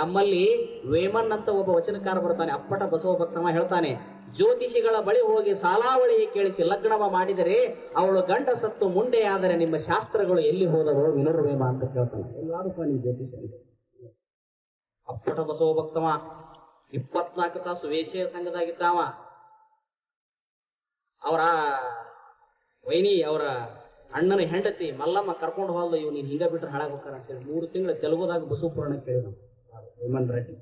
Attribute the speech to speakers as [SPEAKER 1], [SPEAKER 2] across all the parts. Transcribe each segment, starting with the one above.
[SPEAKER 1] ನಮ್ಮಲ್ಲಿ ವೇಮನ್ ಅಂತ ಒಬ್ಬ ವಚನಕಾರ ಬರ್ತಾನೆ, ಅಪ್ಪಟ ಬಸವ ಭಕ್ತಮ ಹೇಳ್ತಾನೆ, ಜ್ಯೋತಿಷಿಗಳ ಬಳಿ ಹೋಗಿ ಸಾಲಾವಳಿ ಕೇಳಿಸಿ ಲಗ್ನವ ಮಾಡಿದರೆ ಅವಳು ಗಂಡ ಸತ್ತು ಮುಂಡೆಯಾದರೆ ನಿಮ್ಮ ಶಾಸ್ತ್ರಗಳು ಎಲ್ಲಿ ಹೋದವು ವಿನುರ್ವೇಮ ಅಂತ ಕೇಳ್ತಾನೆ. ಎಲ್ಲಾರು ಜ್ಯೋತಿಷ ಅಪ್ಪಟ ಬಸವ ಭಕ್ತವ ಇಪ್ಪತ್ನಾಲ್ಕು ತಾಸು ವೇಷಯ ಸಂಘದಾಗಿದ್ದಾವ. ಅವರ ವೈನಿ, ಅವರ ಅಣ್ಣನ ಹೆಂಡತಿ ಮಲ್ಲಮ್ಮ ಕರ್ಕೊಂಡು ಹೋದ ಇವ್ ನೀನ್ ಹಿಂಗ ಬಿಟ್ರೆ ಹಾಳಾಗ್ಬೇಕಾರ ಅಂತೇಳಿ ಮೂರು ತಿಂಗಳ ತೆಲುಗುದಾಗ ಬಸವ ಪುರಾಣ ಕೇಳಿದ ಹೇಮಂತ್ ರೆಡ್ಡಿ.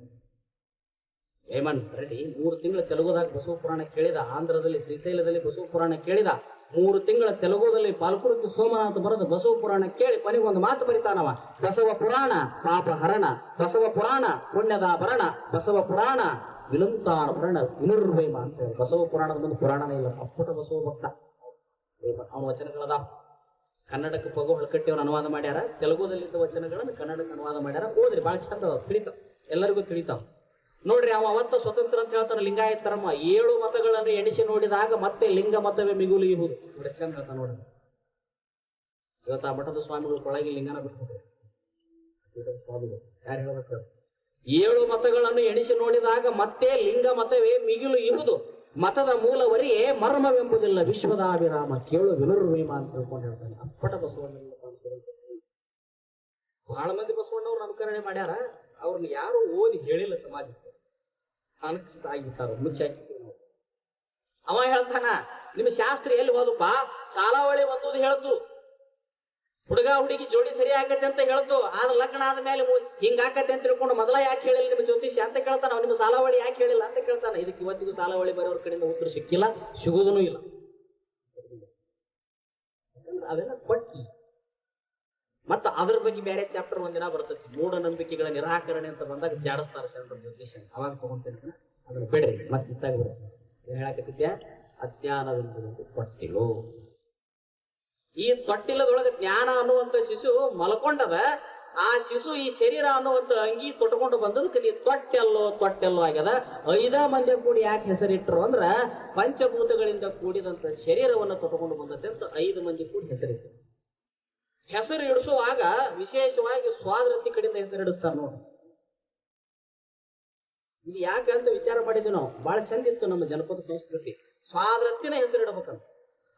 [SPEAKER 1] ಹೇಮಂತ್ ರೆಡ್ಡಿ ಮೂರು ತಿಂಗಳ ತೆಲುಗುದಾಗ ಬಸವ ಪುರಾಣ ಕೇಳಿದ, ಆಂಧ್ರದಲ್ಲಿ, ಶ್ರೀಶೈಲದಲ್ಲಿ ಬಸವ ಪುರಾಣ ಕೇಳಿದ, ಮೂರು ತಿಂಗಳ ತೆಲುಗುದಲ್ಲಿ ಪಾಲ್ಕುರುತಿ ಸೋಮನಾಥ ಬರೆದ ಬಸವ ಪುರಾಣ ಕೇಳಿ ಕೊನೆಗೆ ಒಂದು ಮಾತು ಬರಿತಾನವ. ಬಸವ ಪುರಾಣ ಪಾಪ ಹರಣ ಬಸವ ಪುರಾಣ ಪುಣ್ಯದ ಭರಣ ಬಸವ ಪುರಾಣ ವಿಲಂತಾನ ಭರಣ, ವಿನುರ್ವೈಮ ಅಂತ ಹೇಳಿ. ಬಸವ ಪುರಾಣದ ಮುಂದೆ ಪುರಾಣನೇ ಇಲ್ಲ ಅಪ್ಪಟ ಬಸವ ಭಕ್ತ. ಅವನ ವಚನಗಳದ ಕನ್ನಡಕ್ಕೆ ಪಗು ಹೊಳಕಟ್ಟಿಯವ್ರು ಅನುವಾದ ಮಾಡ್ಯಾರ. ತೆಲುಗುದಲ್ಲಿದ್ದ ವಚನಗಳನ್ನು ಕನ್ನಡಕ್ಕೆ ಅನುವಾದ ಮಾಡ್ಯಾರ. ಓದ್ರಿ ಭಾಳ ಚಂದ ತಿಳಿತಾವ. ಎಲ್ಲರಿಗೂ ತಿಳಿತಾವ. ನೋಡ್ರಿ, ಅವ ಅವತ್ತ ಸ್ವತಂತ್ರ ಅಂತ ಹೇಳ್ತಾನೆ ಲಿಂಗಾಯತರಮ್ಮ ಏಳು ಮತಗಳನ್ನು ಎಣಿಸಿ ನೋಡಿದಾಗ ಮತ್ತೆ ಲಿಂಗ ಮತವೇ ಮಿಗುಲು ಇಹುದು ನೋಡಿ ಚಂದ ಅಂತ ನೋಡ್ರಿ. ಇವತ್ತು ಆ ಮಠದ ಸ್ವಾಮಿಗಳು ಕೊಳಗಿ ಲಿಂಗನ ಬಿಟ್ಬಿಟ್ರು. ಸ್ವಾಮಿಗಳು. ಯಾರು ಹೇಳ್ಬೇಕು ಏಳು ಮತಗಳನ್ನು ಎಣಿಸಿ ನೋಡಿದಾಗ ಮತ್ತೆ ಲಿಂಗ ಮತವೇ ಮಿಗಿಲು ಇಹುದು ಮತದ ಮೂಲವರಿ ಮರ್ಮವೆಂಬುದಿಲ್ಲ ವಿಶ್ವದ ಆವಿರಾಮ ಕೇಳು ವಿನುರ್ವೇಮ ಅಂತ ತಿಳ್ಕೊಂಡು ಹೇಳ್ತಾನೆ. ಅಪ್ಪಟ ಬಸವಣ್ಣ ಬಹಳ ಮಂದಿ ಬಸವಣ್ಣವ್ರು ಅನುಕರಣೆ ಮಾಡ್ಯಾರ. ಅವ್ರನ್ನ ಯಾರು ಓದಿ ಹೇಳಿಲ್ಲ ಸಮಾಜಕ್ಕೆ. ಅನಕ್ಷಿತ ಆಗಿರ್ತಾರ ಮುಚ್ಚಾಕಿ ಅವ ಹೇಳ್ತಾನ, ನಿಮ್ಮ ಶಾಸ್ತ್ರ ಎಲ್ಲಿ ಹೋದಪ್ಪ ಸಾಲಾವಳಿ ಒಂದೂದು ಹೇಳ್ತು. ಹುಡುಗ, ಹುಡುಗಿ ಜೋಡಿ ಸರಿ ಆಗತ್ತೆ ಅಂತ ಹೇಳ್ತು. ಆದ್ರ ಲಗ್ನ ಆದ ಮೇಲೆ ಹಿಂಗ ಆಕತ್ತೆ ಅಂತ ತಿಳ್ಕೊಂಡು ಮೊದಲ ಯಾಕೆ ಹೇಳಿಲ್ಲ ನಿಮ್ಮ ಜ್ಯೋತಿಷಿ ಅಂತ ಕೇಳ್ತಾನ. ಅವ ನಿಮ್ಮ ಸಾಲಾವಳಿ ಯಾಕೆ ಹೇಳಿಲ್ಲ ಅಂತ ಕೇಳ್ತಾನ. ಇದಕ್ಕೆ ಇವತ್ತಿಗೂ ಸಾಲಾವಳಿ ಬರೋರ್ ಕಡೆಯಿಂದ ಉತ್ತರ ಸಿಕ್ಕಿಲ್ಲ, ಸಿಗುವುದೂ ಇಲ್ಲ. ಅವೆಲ್ಲ ಪಟ್ಟಿ ಮತ್ತ ಅದ್ರ ಬಗ್ಗೆ ಬೇರೆ ಚಾಪ್ಟರ್ ಒಂದಿನ ಬರ್ತೈತಿ ಮೂಢನಂಬಿಕೆಗಳ ನಿರಾಕರಣೆ ಅಂತ ಬಂದಾಗ ಜಾಡಿಸ್ತಾರೆ ಶರಣರ ಜ್ಯೋತಿಷ ಅವಾಗ ತಗೊಂತೀನಿ ಅದನ್ನ ಬಿಡ್ರಿ. ಮತ್ತೆ ಇತ್ತಾಗ ಏನ್ ಹೇಳಕತ್ತಿದ್ಯಾ? ಅಜ್ಞಾನವೆಂಬುದು ತೊಟ್ಟಿಲು ಈ ತೊಟ್ಟಿಲದೊಳಗೆ ಜ್ಞಾನ ಅನ್ನುವಂತ ಶಿಶು ಮಲ್ಕೊಂಡದ, ಆ ಶಿಶು ಈ ಶರೀರ ಅನ್ನುವಂತ ಅಂಗಿ ತೊಟ್ಕೊಂಡು ಬಂದದಕ್ಕೆ ನೀ ತೊಟ್ಟೆಲ್ಲೋ ತೊಟ್ಟೆಲ್ಲೋ ಆಗ್ಯದ. ಐದ ಮಂದಿ ಕೂಡಿ ಯಾಕೆ ಹೆಸರಿಟ್ರು ಅಂದ್ರ, ಪಂಚಭೂತಗಳಿಂದ ಕೂಡಿದಂತ ಶರೀರವನ್ನು ತೊಟ್ಕೊಂಡು ಬಂದತೆ ಅಂತ ಐದು ಮಂದಿ ಕೂಡಿ ಹೆಸರಿಟ್ರು. ಹೆಸರು ಇಡಿಸುವಾಗ ವಿಶೇಷವಾಗಿ ಸ್ವಾದೃತಿ ಕಡೆಯಿಂದ ಹೆಸರಿಡಿಸ್ತಾರ ನೋಡಿ. ಇದು ಯಾಕೆ ಅಂತ ವಿಚಾರ ಮಾಡಿದ್ವಿ ನಾವು. ಬಹಳ ಚಂದ ಇತ್ತು ನಮ್ಮ ಜನಪದ ಸಂಸ್ಕೃತಿ. ಸ್ವಾದೃತ್ತಿನ ಹೆಸರಿಡಬೇಕಂತ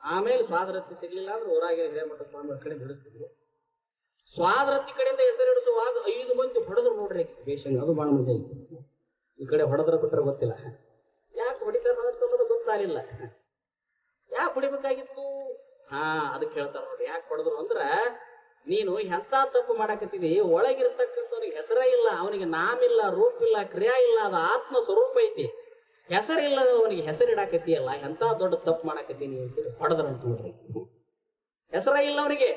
[SPEAKER 1] ಆಮೇಲೆ ಸ್ವಾದರತ್ತಿ ಸಿಗ್ಲಿಲ್ಲ ಅಂದ್ರೆ ಊರಾಗಿನ ಹಿರೇಮಠ ಸ್ವಾಮಿ ಕಡೆ ಬಿಡಿಸ್ತಿದ್ರು ಸ್ವಾದರತ್ತಿ ಕಡೆಯಿಂದ ಹೆಸರಿಡಿಸುವಾಗ ಐದು ಮಂದಿ ಹೊಡೆದ್ರು ನೋಡ್ರಿ ಬೇಷಂಗ್ ಅದು ಬಹಳ ಮಜಾ ಐತಿ ಈ ಕಡೆ ಹೊಡೆದ್ರ ಬಿಟ್ರೆ ಗೊತ್ತಿಲ್ಲ. ಯಾಕೆ ಹೊಡಿತಾರ ಅನ್ನೋದು ಗೊತ್ತಾಗಿಲ್ಲ ಯಾಕೆ ಹೊಡಿಬೇಕಾಗಿತ್ತು? ಹಾ, ಅದಕ್ಕೆ ಹೇಳ್ತಾರ ನೋಡ್ರಿ. ಯಾಕೆ ಹೊಡೆದ್ರು ಅಂದ್ರ, ನೀನು ಎಂತ ತಪ್ಪು ಮಾಡಾಕತ್ತಿದಿ? ಒಳಗಿರ್ತಕ್ಕಂಥವ್ರಿಗೆ ಹೆಸರೇ ಇಲ್ಲ, ಅವನಿಗೆ ನಾಮಿಲ್ಲ, ರೂಪಿಲ್ಲ, ಕ್ರಿಯಾ ಇಲ್ಲ, ಅದು ಆತ್ಮ ಸ್ವರೂಪ ಐತಿ. ಹೆಸರಿಲ್ಲದವನಿಗೆ ಹೆಸರಿಡಾಕತ್ತಿಯಲ್ಲ ಎಂತ ದೊಡ್ಡ ತಪ್ಪು ಮಾಡಾಕತ್ತೀನಿ ಅಂತೇಳಿ ಹೊಡೆದ್ರಂತ ನೋಡ್ರಿ. ಹೆಸರ ಇಲ್ಲ ಅವನಿಗೆ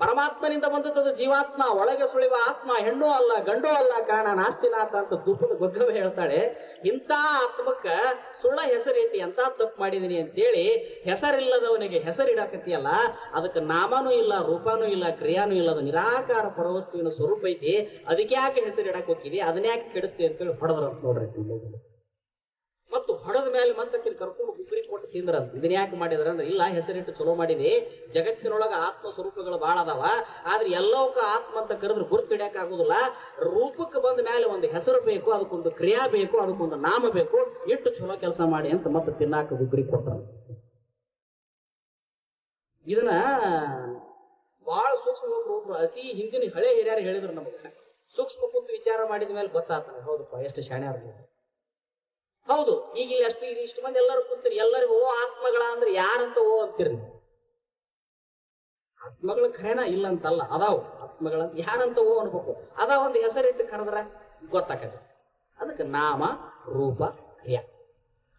[SPEAKER 1] ಪರಮಾತ್ಮನಿಂದ ಬಂದದ್ದು ಜೀವಾತ್ಮ, ಒಳಗೆ ಸುಳಿವ ಆತ್ಮ, ಹೆಣ್ಣು ಅಲ್ಲ, ಗಂಡು ಅಲ್ಲ, ಕಾಣ ನಾಸ್ತಿನಾಥ ಅಂತ ದುಃಖದ ಗೊಗ್ಗವೇ ಹೇಳ್ತಾಳೆ. ಇಂಥ ಆತ್ಮಕ್ಕ ಸುಳ್ಳ ಹೆಸರಿಟ್ಟು ಎಂತ ತಪ್ಪು ಮಾಡಿದೀನಿ ಅಂತೇಳಿ ಹೆಸರಿಲ್ಲದವನಿಗೆ ಹೆಸರಿಡಾಕತಿಯಲ್ಲ ಅದಕ್ಕೆ ನಾಮನೂ ಇಲ್ಲ, ರೂಪನೂ ಇಲ್ಲ, ಕ್ರಿಯಾನೂ ಇಲ್ಲದ ನಿರಾಕಾರ ಪರವಸ್ತುವಿನ ಸ್ವರೂಪ ಐತಿ. ಅದಕ್ಕೆ ಯಾಕೆ ಹೆಸರಿಡಕ್ಕೆ ಹೋಗಿದಿ ಅದನ್ನ ಯಾಕೆ ಕೆಡಿಸ್ತೀವಿ ಅಂತೇಳಿ ಹೊಡೆದ್ರಂತ ನೋಡ್ರಿ. ಮತ್ತು ಹೊಡೆದ ಮೇಲೆ ಮತ್ತೆ ಕರ್ಕೊಂಡು ಗುಗ್ರಿ ಕೊಟ್ಟು ತಿಂದ್ರಂತ ಇದನ್ನ ಯಾಕೆ ಮಾಡಿದ್ರ ಅಂದ್ರೆ, ಇಲ್ಲ, ಹೆಸರಿಟ್ಟು ಚಲೋ ಮಾಡಿದೆ. ಜಗತ್ತಿನೊಳಗ ಆತ್ಮ ಸ್ವರೂಪಗಳು ಬಹಳ ಅದಾವ. ಆದ್ರೆ ಎಲ್ಲವಕ್ಕ ಆತ್ಮ ಅಂತ ಕರೆದ್ರೆ ಗುರುತು ಹಿಡಿಯಕ್ ಆಗುದಿಲ್ಲ. ರೂಪಕ್ಕೆ ಬಂದ ಮೇಲೆ ಒಂದು ಹೆಸರು ಬೇಕು, ಅದಕ್ಕೊಂದು ಕ್ರಿಯಾ ಬೇಕು, ಅದಕ್ಕೊಂದು ನಾಮ ಬೇಕು. ಇಟ್ಟು ಚಲೋ ಕೆಲಸ ಮಾಡಿ ಅಂತ ಮತ್ತೆ ತಿನ್ನಾಕ ಗುಗ್ರಿ ಕೊಟ್ಟರು ಇದನ್ನ ಬಹಳ ಸೂಕ್ಷ್ಮ ಒಬ್ರು ಅತಿ ಹಿಂದಿನ ಹಳೆ ಹಿರಿಯರು ಹೇಳಿದ್ರು ನಮಗೆ. ಸೂಕ್ಷ್ಮ ಕುಂತು ವಿಚಾರ ಮಾಡಿದ ಮೇಲೆ ಗೊತ್ತಾಗ್ತಾನೆ ಹೌದಪ್ಪ, ಎಷ್ಟು ಶಾಣೆ. ಹೌದು ಈಗ ಇಲ್ಲಿ ಅಷ್ಟು ಇಲ್ಲಿ ಇಷ್ಟು ಮಂದಿ ಎಲ್ಲರೂ ಕೂತಿರಿ, ಎಲ್ಲರಿಗೂ, ಓ, ಆತ್ಮಗಳ ಅಂದ್ರೆ ಯಾರಂತ ಓ ಅಂತೀರಿ. ಆತ್ಮಗಳು ಖರೇನ ಇಲ್ಲ ಅಂತಲ್ಲ ಅದಾವು ಆತ್ಮಗಳಂತ ಯಾರಂತ ಓ ಅನ್ಬೇಕು. ಅದ ಒಂದು ಹೆಸರಿಟ್ಟು ಕರೆದ್ರ ಗೊತ್ತಾಕತ್ತೆ. ಅದಕ್ಕೆ ನಾಮ, ರೂಪ, ಕ್ರಿಯಾ.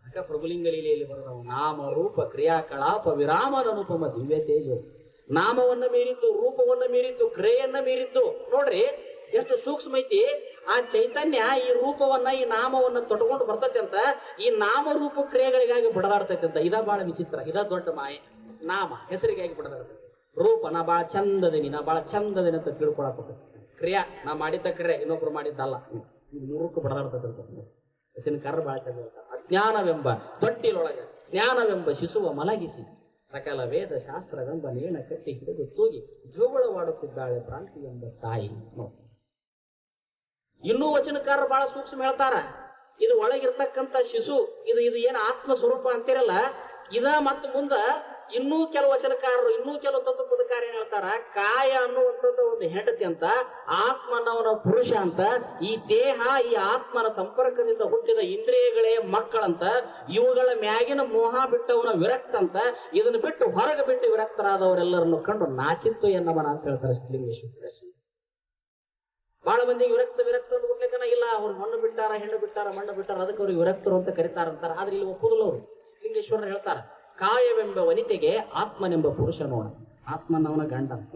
[SPEAKER 1] ಅಕ್ಕ ಪ್ರಭುಲಿಂಗ ಲೀಲೆಯಲ್ಲಿ ಬರೋದವು, ನಾಮ, ರೂಪ ಕ್ರಿಯಾ ಕಲಾಪ ವಿರಾಮ ಅನುಪಮ, ದಿವ್ಯ ತೇಜು. ನಾಮವನ್ನ ಮೀರಿದ್ದು, ರೂಪವನ್ನ ಮೀರಿದ್ದು, ಕ್ರಿಯೆಯನ್ನ ಮೀರಿದ್ದು. ನೋಡ್ರಿ ಎಷ್ಟು ಸೂಕ್ಷ್ಮ ಐತಿ? ಆ ಚೈತನ್ಯ ಈ ರೂಪವನ್ನ, ಈ ನಾಮವನ್ನ ತೊಟ್ಕೊಂಡು ಬರ್ತೈತೆ ಅಂತ ಈ ನಾಮ ರೂಪ ಕ್ರಿಯೆಗಳಿಗಾಗಿ ಬಡದಾಡ್ತೈತೆ ಅಂತ. ಇದ ಬಹಳ ವಿಚಿತ್ರ, ಇದ ದೊಡ್ಡ ಮಾಯೆ. ನಾಮ, ಹೆಸರಿಗಾಗಿ ಬಡದಾಡ್ತೈತೆ. ರೂಪ, ನಾ ಬಹಳ ಚಂದದಿನಿ, ನಾ ಬಹಳ ಚಂದದಿನಿ ಅಂತ ತಿಳ್ಕೊಳಕ್ ಕ್ರಿಯಾ, ನಾ ಮಾಡಿದ್ದ ಕ್ರಿಯೆ, ಇನ್ನೊಬ್ರು ಮಾಡಿದ್ದಲ್ಲ. ಇದು ಮೂರಕ್ಕೂ ಬಡದಾಡ್ತೈತೆ ವಚನಕಾರರು ಬಹಳ ಚಂದ ಅಜ್ಞಾನವೆಂಬ ತೊಟ್ಟಿಲೊಳಗೆ, ಜ್ಞಾನವೆಂಬ ಶಿಶುವ ಮಲಗಿಸಿ, ಸಕಲ ವೇದ ಶಾಸ್ತ್ರವೆಂಬ ನೇಣ ಕಟ್ಟಿ ಹಿಡಿದು ತೂಗಿ ಜೋಗುಳವಾಡುತ್ತಿದ್ದಾಳೆ ಪ್ರಾಂತಿ ಎಂಬ ತಾಯಿ. ಇನ್ನೂ ವಚನಕಾರರು ಬಹಳ ಸೂಕ್ಷ್ಮ ಹೇಳ್ತಾರ. ಇದು ಒಳಗಿರ್ತಕ್ಕಂಥ ಶಿಶು, ಇದು ಇದು ಏನು ಆತ್ಮ ಸ್ವರೂಪ ಅಂತಿರಲ್ಲ? ಇದ ಮತ್ತು ಮುಂದ ಇನ್ನೂ ಕೆಲವು ವಚನಕಾರರು, ಇನ್ನೂ ಕೆಲವು ತತ್ವಪದಕಾರ ಏನ್ ಹೇಳ್ತಾರ? ಕಾಯ ಅನ್ನುವಂಥದ್ದು ಒಂದು ಹೆಂಡತಿ ಅಂತ, ಆತ್ಮ ಅನ್ನೋವನ ಪುರುಷ ಅಂತ, ಈ ದೇಹ, ಈ ಆತ್ಮನ ಸಂಪರ್ಕದಿಂದ ಹುಟ್ಟಿದ ಇಂದ್ರಿಯಗಳೇ ಮಕ್ಕಳಂತ ಇವುಗಳ ಮ್ಯಾಗಿನ ಮೋಹ ಬಿಟ್ಟವನ ವಿರಕ್ತ ಅಂತ, ಇದನ್ನು ಬಿಟ್ಟು ಹೊರಗೆ ಬಿಟ್ಟು ವಿರಕ್ತರಾದವರೆಲ್ಲರನ್ನು ಕಂಡು ನಾಚಿತ್ತು ಎನ್ನವನ ಅಂತ ಹೇಳ್ತಾರೆ ಸಿದ್ಧಲಿಂಗೇಶ್ವರ ಬಹಳ ಮಂದಿ ವಿರಕ್ತ ವಿರಕ್ತ ಅಂತ ಹುಟ್ಲಿಕ್ಕನ ಇಲ್ಲ ಅವ್ರು ಮಣ್ಣು ಬಿಟ್ಟಾರ ಹೆಣ್ಣು ಬಿಟ್ಟಾರ ಮಣ್ಣು ಬಿಟ್ಟಾರ ಅದಕ್ಕೆ ಅವ್ರಿಗೆ ವಿರಕ್ತರು ಅಂತ ಕರೀತಾರ ಅಂತಾರೆ. ಆದ್ರೆ ಇಲ್ಲಿ ಒಪ್ಪುದಿಲ್ಲ ಅವರು. ಲಿಂಗೇಶ್ವರ ಹೇಳ್ತಾರೆ, ಕಾಯವೆಂಬ ವನಿತೆಗೆ ಆತ್ಮನೆಂಬ ಪುರುಷ ಆತ್ಮನವನ ಗಂಡ ಅಂತ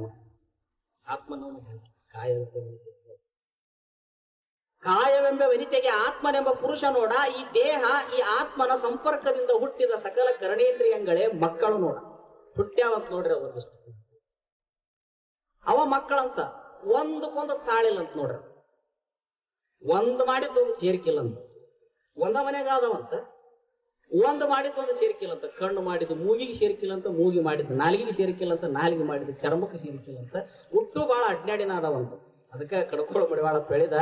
[SPEAKER 1] ಆತ್ಮನವನ ಗಂಡ. ಕಾಯವೆಂಬ ವನಿತೆಗೆ ಆತ್ಮನೆಂಬ ಪುರುಷ ನೋಡ, ಈ ದೇಹ, ಈ ಆತ್ಮನ ಸಂಪರ್ಕದಿಂದ ಹುಟ್ಟಿದ ಸಕಲ ಕರಣೇಂದ್ರಿಯಂಗಳೇ ಮಕ್ಕಳು ನೋಡ. ಹುಟ್ಟ್ಯಾವಂತ ನೋಡ್ರಿ ಒಂದಿಷ್ಟು ಅವ ಮಕ್ಕಳಂತ. ಒಂದಕ್ಕೊಂದು ತಾಳಿಲ್ಲ ಅಂತ ನೋಡ್ರಿ. ಒಂದ್ ಮಾಡಿದ್ದು ಒಂದು ಸೇರ್ಕಿಲ್ಲ ಅಂತ ಒಂದ ಮನೆಗ ಅದಾವಂತ ಒಂದ್ ಮಾಡಿದ್ದು ಒಂದು ಸೇರ್ಕಿಲ್ಲ ಅಂತ. ಕಣ್ಣು ಮಾಡಿದ್ದು ಮೂಗಿಗೆ ಸೇರ್ಕಿಲ್ಲ ಅಂತ, ಮೂಗಿ ಮಾಡಿದ್ದು ನಾಲಿಗೆ ಸೇರ್ಕಿಲ್ಲ ಅಂತ, ನಾಲಿಗೆ ಮಾಡಿದ್ದು ಚರ್ಮಕ್ಕೆ ಸೇರ್ಕಿಲ್ಲ ಅಂತ. ಹುಟ್ಟು ಬಹಳ ಅಡ್ನಾಡಿನ ಅದಾವಂತ ಅದಕ್ಕೆ ಕಡ್ಕೊಳ್ಳೋ ಮಡಿವಾಳ ಬೆಳೆದ,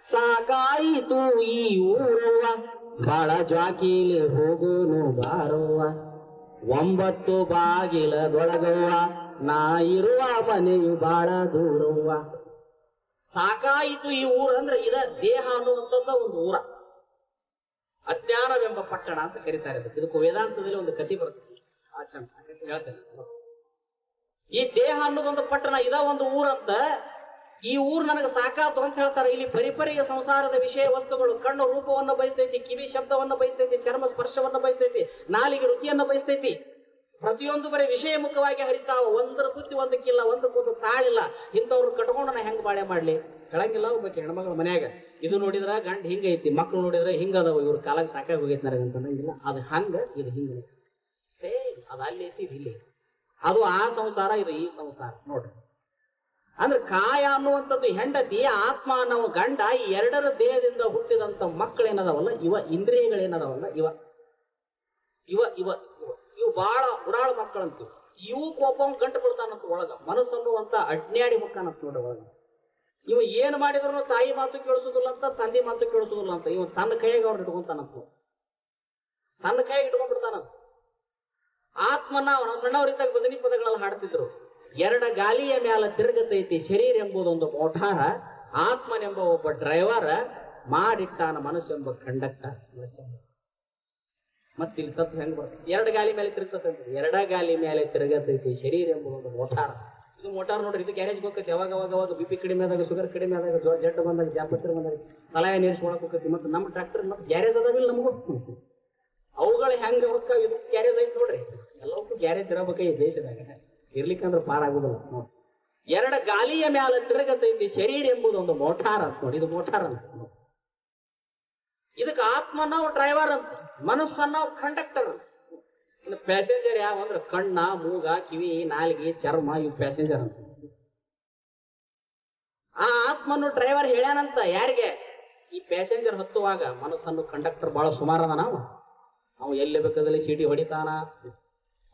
[SPEAKER 1] ಸಾಕಾಯಿತು ಈ ಊರವ್ವ, ಬಾಳ ಜಾಕಿಲಿ ಹೋಗೋನು ಬಾರವ್ವ, ಒಂಬತ್ತು ಬಾಗಿಲದೊಳಗವ್ವ ನಾ ಇರುವ ಮನೆಯು ಬಾಳ ದೂರವ್ವ ಸಾಕಾಯಿತು ಈ ಊರ ಅಂದ್ರೆ ಇದ ದೇಹ ಅನ್ನುವಂಥದ್ದ ಒಂದು ಊರ. ಅಜ್ಞಾನವೆಂಬ ಪಟ್ಟಣ ಅಂತ ಕರೀತಾರೆ ಇದಕ್ಕೆ ವೇದಾಂತದಲ್ಲಿ ಒಂದು ಕತಿ ಬರುತ್ತೆ. ಹೇಳ್ತೇನೆ. ಈ ದೇಹ ಅನ್ನೋದೊಂದು ಪಟ್ಟಣ ಇದ ಒಂದು ಊರಂತ ಈ ಊರು ನನಗೆ ಸಾಕಾತು ಅಂತ ಹೇಳ್ತಾರೆ. ಇಲ್ಲಿ ಪರಿಪರಿಯ ಸಂಸಾರದ ವಿಷಯ ವಸ್ತುಗಳು, ಕಣ್ಣು ರೂಪವನ್ನು ಬಯಸ್ತೈತಿ, ಕಿವಿ ಶಬ್ದವನ್ನು ಬಯಸ್ತೈತಿ, ಚರ್ಮ ಸ್ಪರ್ಶವನ್ನು ಬಯಸ್ತೈತಿ, ನಾಲಿಗೆ ರುಚಿಯನ್ನು ಬಯಸ್ತೈತಿ. ಪ್ರತಿಯೊಂದು ಬರೀ ವಿಷಯ ಮುಖವಾಗಿ ಹರಿತಾವ. ಒಂದರ ಬುದ್ಧಿ ಒಂದಕ್ಕಿಲ್ಲ ಒಂದಕ್ಕೊಂದು ತಾಳಿಲ್ಲ. ಇಂಥವ್ರು ಕಟ್ಕೊಂಡು ನಾ ಹೆಂಗ್ ಬಾಳೆ ಮಾಡ್ಲಿ? ಹೇಳಂಗಿಲ್ಲ ಒಬ್ಬಕ್ಕೆ ಹೆಣ್ಮಗಳ ಮನ್ಯಾಗ. ಇದು ನೋಡಿದ್ರ ಗಂಡ ಹಿಂಗೈತಿ ಮಕ್ಳು ನೋಡಿದ್ರೆ ಹಿಂಗ ಅದಾವ, ಇವ್ರ ಕಾಲಾಗ ಸಾಕಾಗಿ ಹೋಗೈತಿ ನನಗೆ ಅಂತ ಅನ್ನಂಗಿಲ್ಲ. ಅದು ಹಂಗ, ಇದು ಹಿಂಗ ಸೇಮ್, ಅದು ಅಲ್ಲಿ ಐತಿ, ಇದು ಇಲ್ಲಿ. ಅದು ಆ ಸಂಸಾರ, ಇದು ಈ ಸಂಸಾರ. ನೋಡ್ರಿ. ಅಂದ್ರೆ ಕಾಯ ಅನ್ನುವಂಥದ್ದು ಹೆಂಡತಿ, ಆತ್ಮ ಅನ್ನೋ ಗಂಡ ಈ ಎರಡರ ದೇಹದಿಂದ ಹುಟ್ಟಿದಂತ ಮಕ್ಕಳೇನದವಲ್ಲ ಇವ ಇಂದ್ರಿಯಗಳೇನದವಲ್ಲ? ಇವ ಇವ ಇವ ಇವ. ಬಹಳ ಉಡಾಳ ಮಕ್ಕಳಂತೀವಿ ಇವು ಕೋಪ ಗಂಟು ಬಿಡ್ತಾನಂತ ಒಳಗ. ಮನಸ್ಸು ಅನ್ನುವಂತ ಅಡ್ನ್ಯಾಡಿ ಮಕ್ಕನಂತ ನೋಡ ಒಳಗ. ಇವ ಏನ್ ಮಾಡಿದ್ರು ತಾಯಿ ಮಾತು ಕೇಳಿಸೋದಿಲ್ಲ ಅಂತ, ತಂದೆ ಮಾತು ಕೇಳಿಸೋದಿಲ್ಲ ಅಂತ. ಇವ ತನ್ನ ಕೈಯಾಗ ಅವ್ರು ಇಟ್ಕೊಂತಾನಂತ ತನ್ನ ಕೈಯಾಗ ಇಟ್ಕೊಂಡ್ಬಿಡ್ತಾನಂತ ಆತ್ಮನ ನಾವು ಸಣ್ಣವರಿದ್ದಾಗ ಭಜನಿ ಪದಗಳಲ್ಲಿ ಹಾಡ್ತಿದ್ರು. ಎರಡ ಗಾಲಿಯ ಮ್ಯಾಲ ತಿರುಗತೈತಿ ಶರೀರ ಎಂಬುದೊಂದು ಮೋಟಾರ, ಆತ್ಮನೆಂಬ ಒಬ್ಬ ಡ್ರೈವರ್ ಮಾಡಿಟ್ಟಾನ ಮನಸ್ಸೆಂಬ ಕಂಡಕ್ಟರ್ ಮತ್ತೆ ತತ್ವ ಹೆಂಗ್ ಬರ್ತದೆ ಎರಡು ಗಾಲಿ ಮೇಲೆ ತಿರುಗತೈತಿ ಎರಡ ಗಾಲಿ ಮೇಲೆ ತಿರುಗತೈತಿ ಶರೀರ ಎಂಬುದೊಂದು ಮೋಟಾರ್ ಇದು ಮೋಟಾರ್ ನೋಡ್ರಿ, ಇದು ಗ್ಯಾರೇಜ್ ಹೋಗೈತಿ ಅವಾಗ ಅವಾಗ ಅವಾಗ ಬಿ ಪಿ ಕಡಿಮೆ ಆದಾಗ ಶುಗರ್ ಕಡಿಮೆ ಆದಾಗ, ಜೋ ಜಡ್ಡು ಬಂದಾಗ ಜಾಪತ್ರೆ ಬಂದಾಗ, ಸಲಹೆ ನೀರಿಸ್ಕೊಳಕ್ ಹೋಗೈತಿ ಮತ್ತೆ ನಮ್ಮ ಟ್ರಾಕ್ಟರ್ ಮತ್ತೆ ಗ್ಯಾರೇಜ್ ಅದಾವಿಲ್ಲ ನಮಗೂ? ಅವುಗಳು ಹೆಂಗ ಹೊಕ್ಕ? ಇದು ಗ್ಯಾರೇಜ್ ಐತಿ ನೋಡ್ರಿ. ಎಲ್ಲವಕ್ಕೂ ಗ್ಯಾರೇಜ್ ಇರಬೇಕ ಈ ದೇಶದಾಗ. ಇರ್ಲಿಕ್ಕಂದ್ರೆ ಪಾರ ಆಗುದಿಲ್ಲ. ನೋಡಿ ಎರಡು ಗಾಲಿಯ ಮ್ಯಾಲ ತಿರುಗತೈತಿ ಶರೀರ ಎಂಬುದೊಂದು ಮೋಟಾರ್ ಅಂತ ನೋಡಿ, ಇದು ಮೋಟಾರ್ ಅಂತ. ಇದಕ್ಕೆ ಆತ್ಮ ನಾವು ಡ್ರೈವರ್ ಅಂತ. ಮನಸ್ಸನ್ನ ಕಂಡಕ್ಟರ್ ಪ್ಯಾಸೆಂಜರ್ ಯಾವ ಅಂದ್ರೆ ಕಣ್ಣ, ಮೂಗ, ಕಿವಿ, ನಾಲಿಗೆ, ಚರ್ಮ, ಇವು ಪ್ಯಾಸೆಂಜರ್ ಅಂತ. ಆ ಆತ್ಮನು ಡ್ರೈವರ್ ಹೇಳ್ಯಾನಂತ ಯಾರಿಗೆ? ಈ ಪ್ಯಾಸೆಂಜರ್ ಹತ್ತುವಾಗ ಮನಸ್ಸನ್ನು ಕಂಡಕ್ಟರ್ ಬಹಳ ಸುಮಾರು ಅದ ನಾವು. ಅವ್ ಎಲ್ಲಿ ಬೇಕಾದಲ್ಲಿ ಸೀಟಿ ಹೊಡಿತಾನ.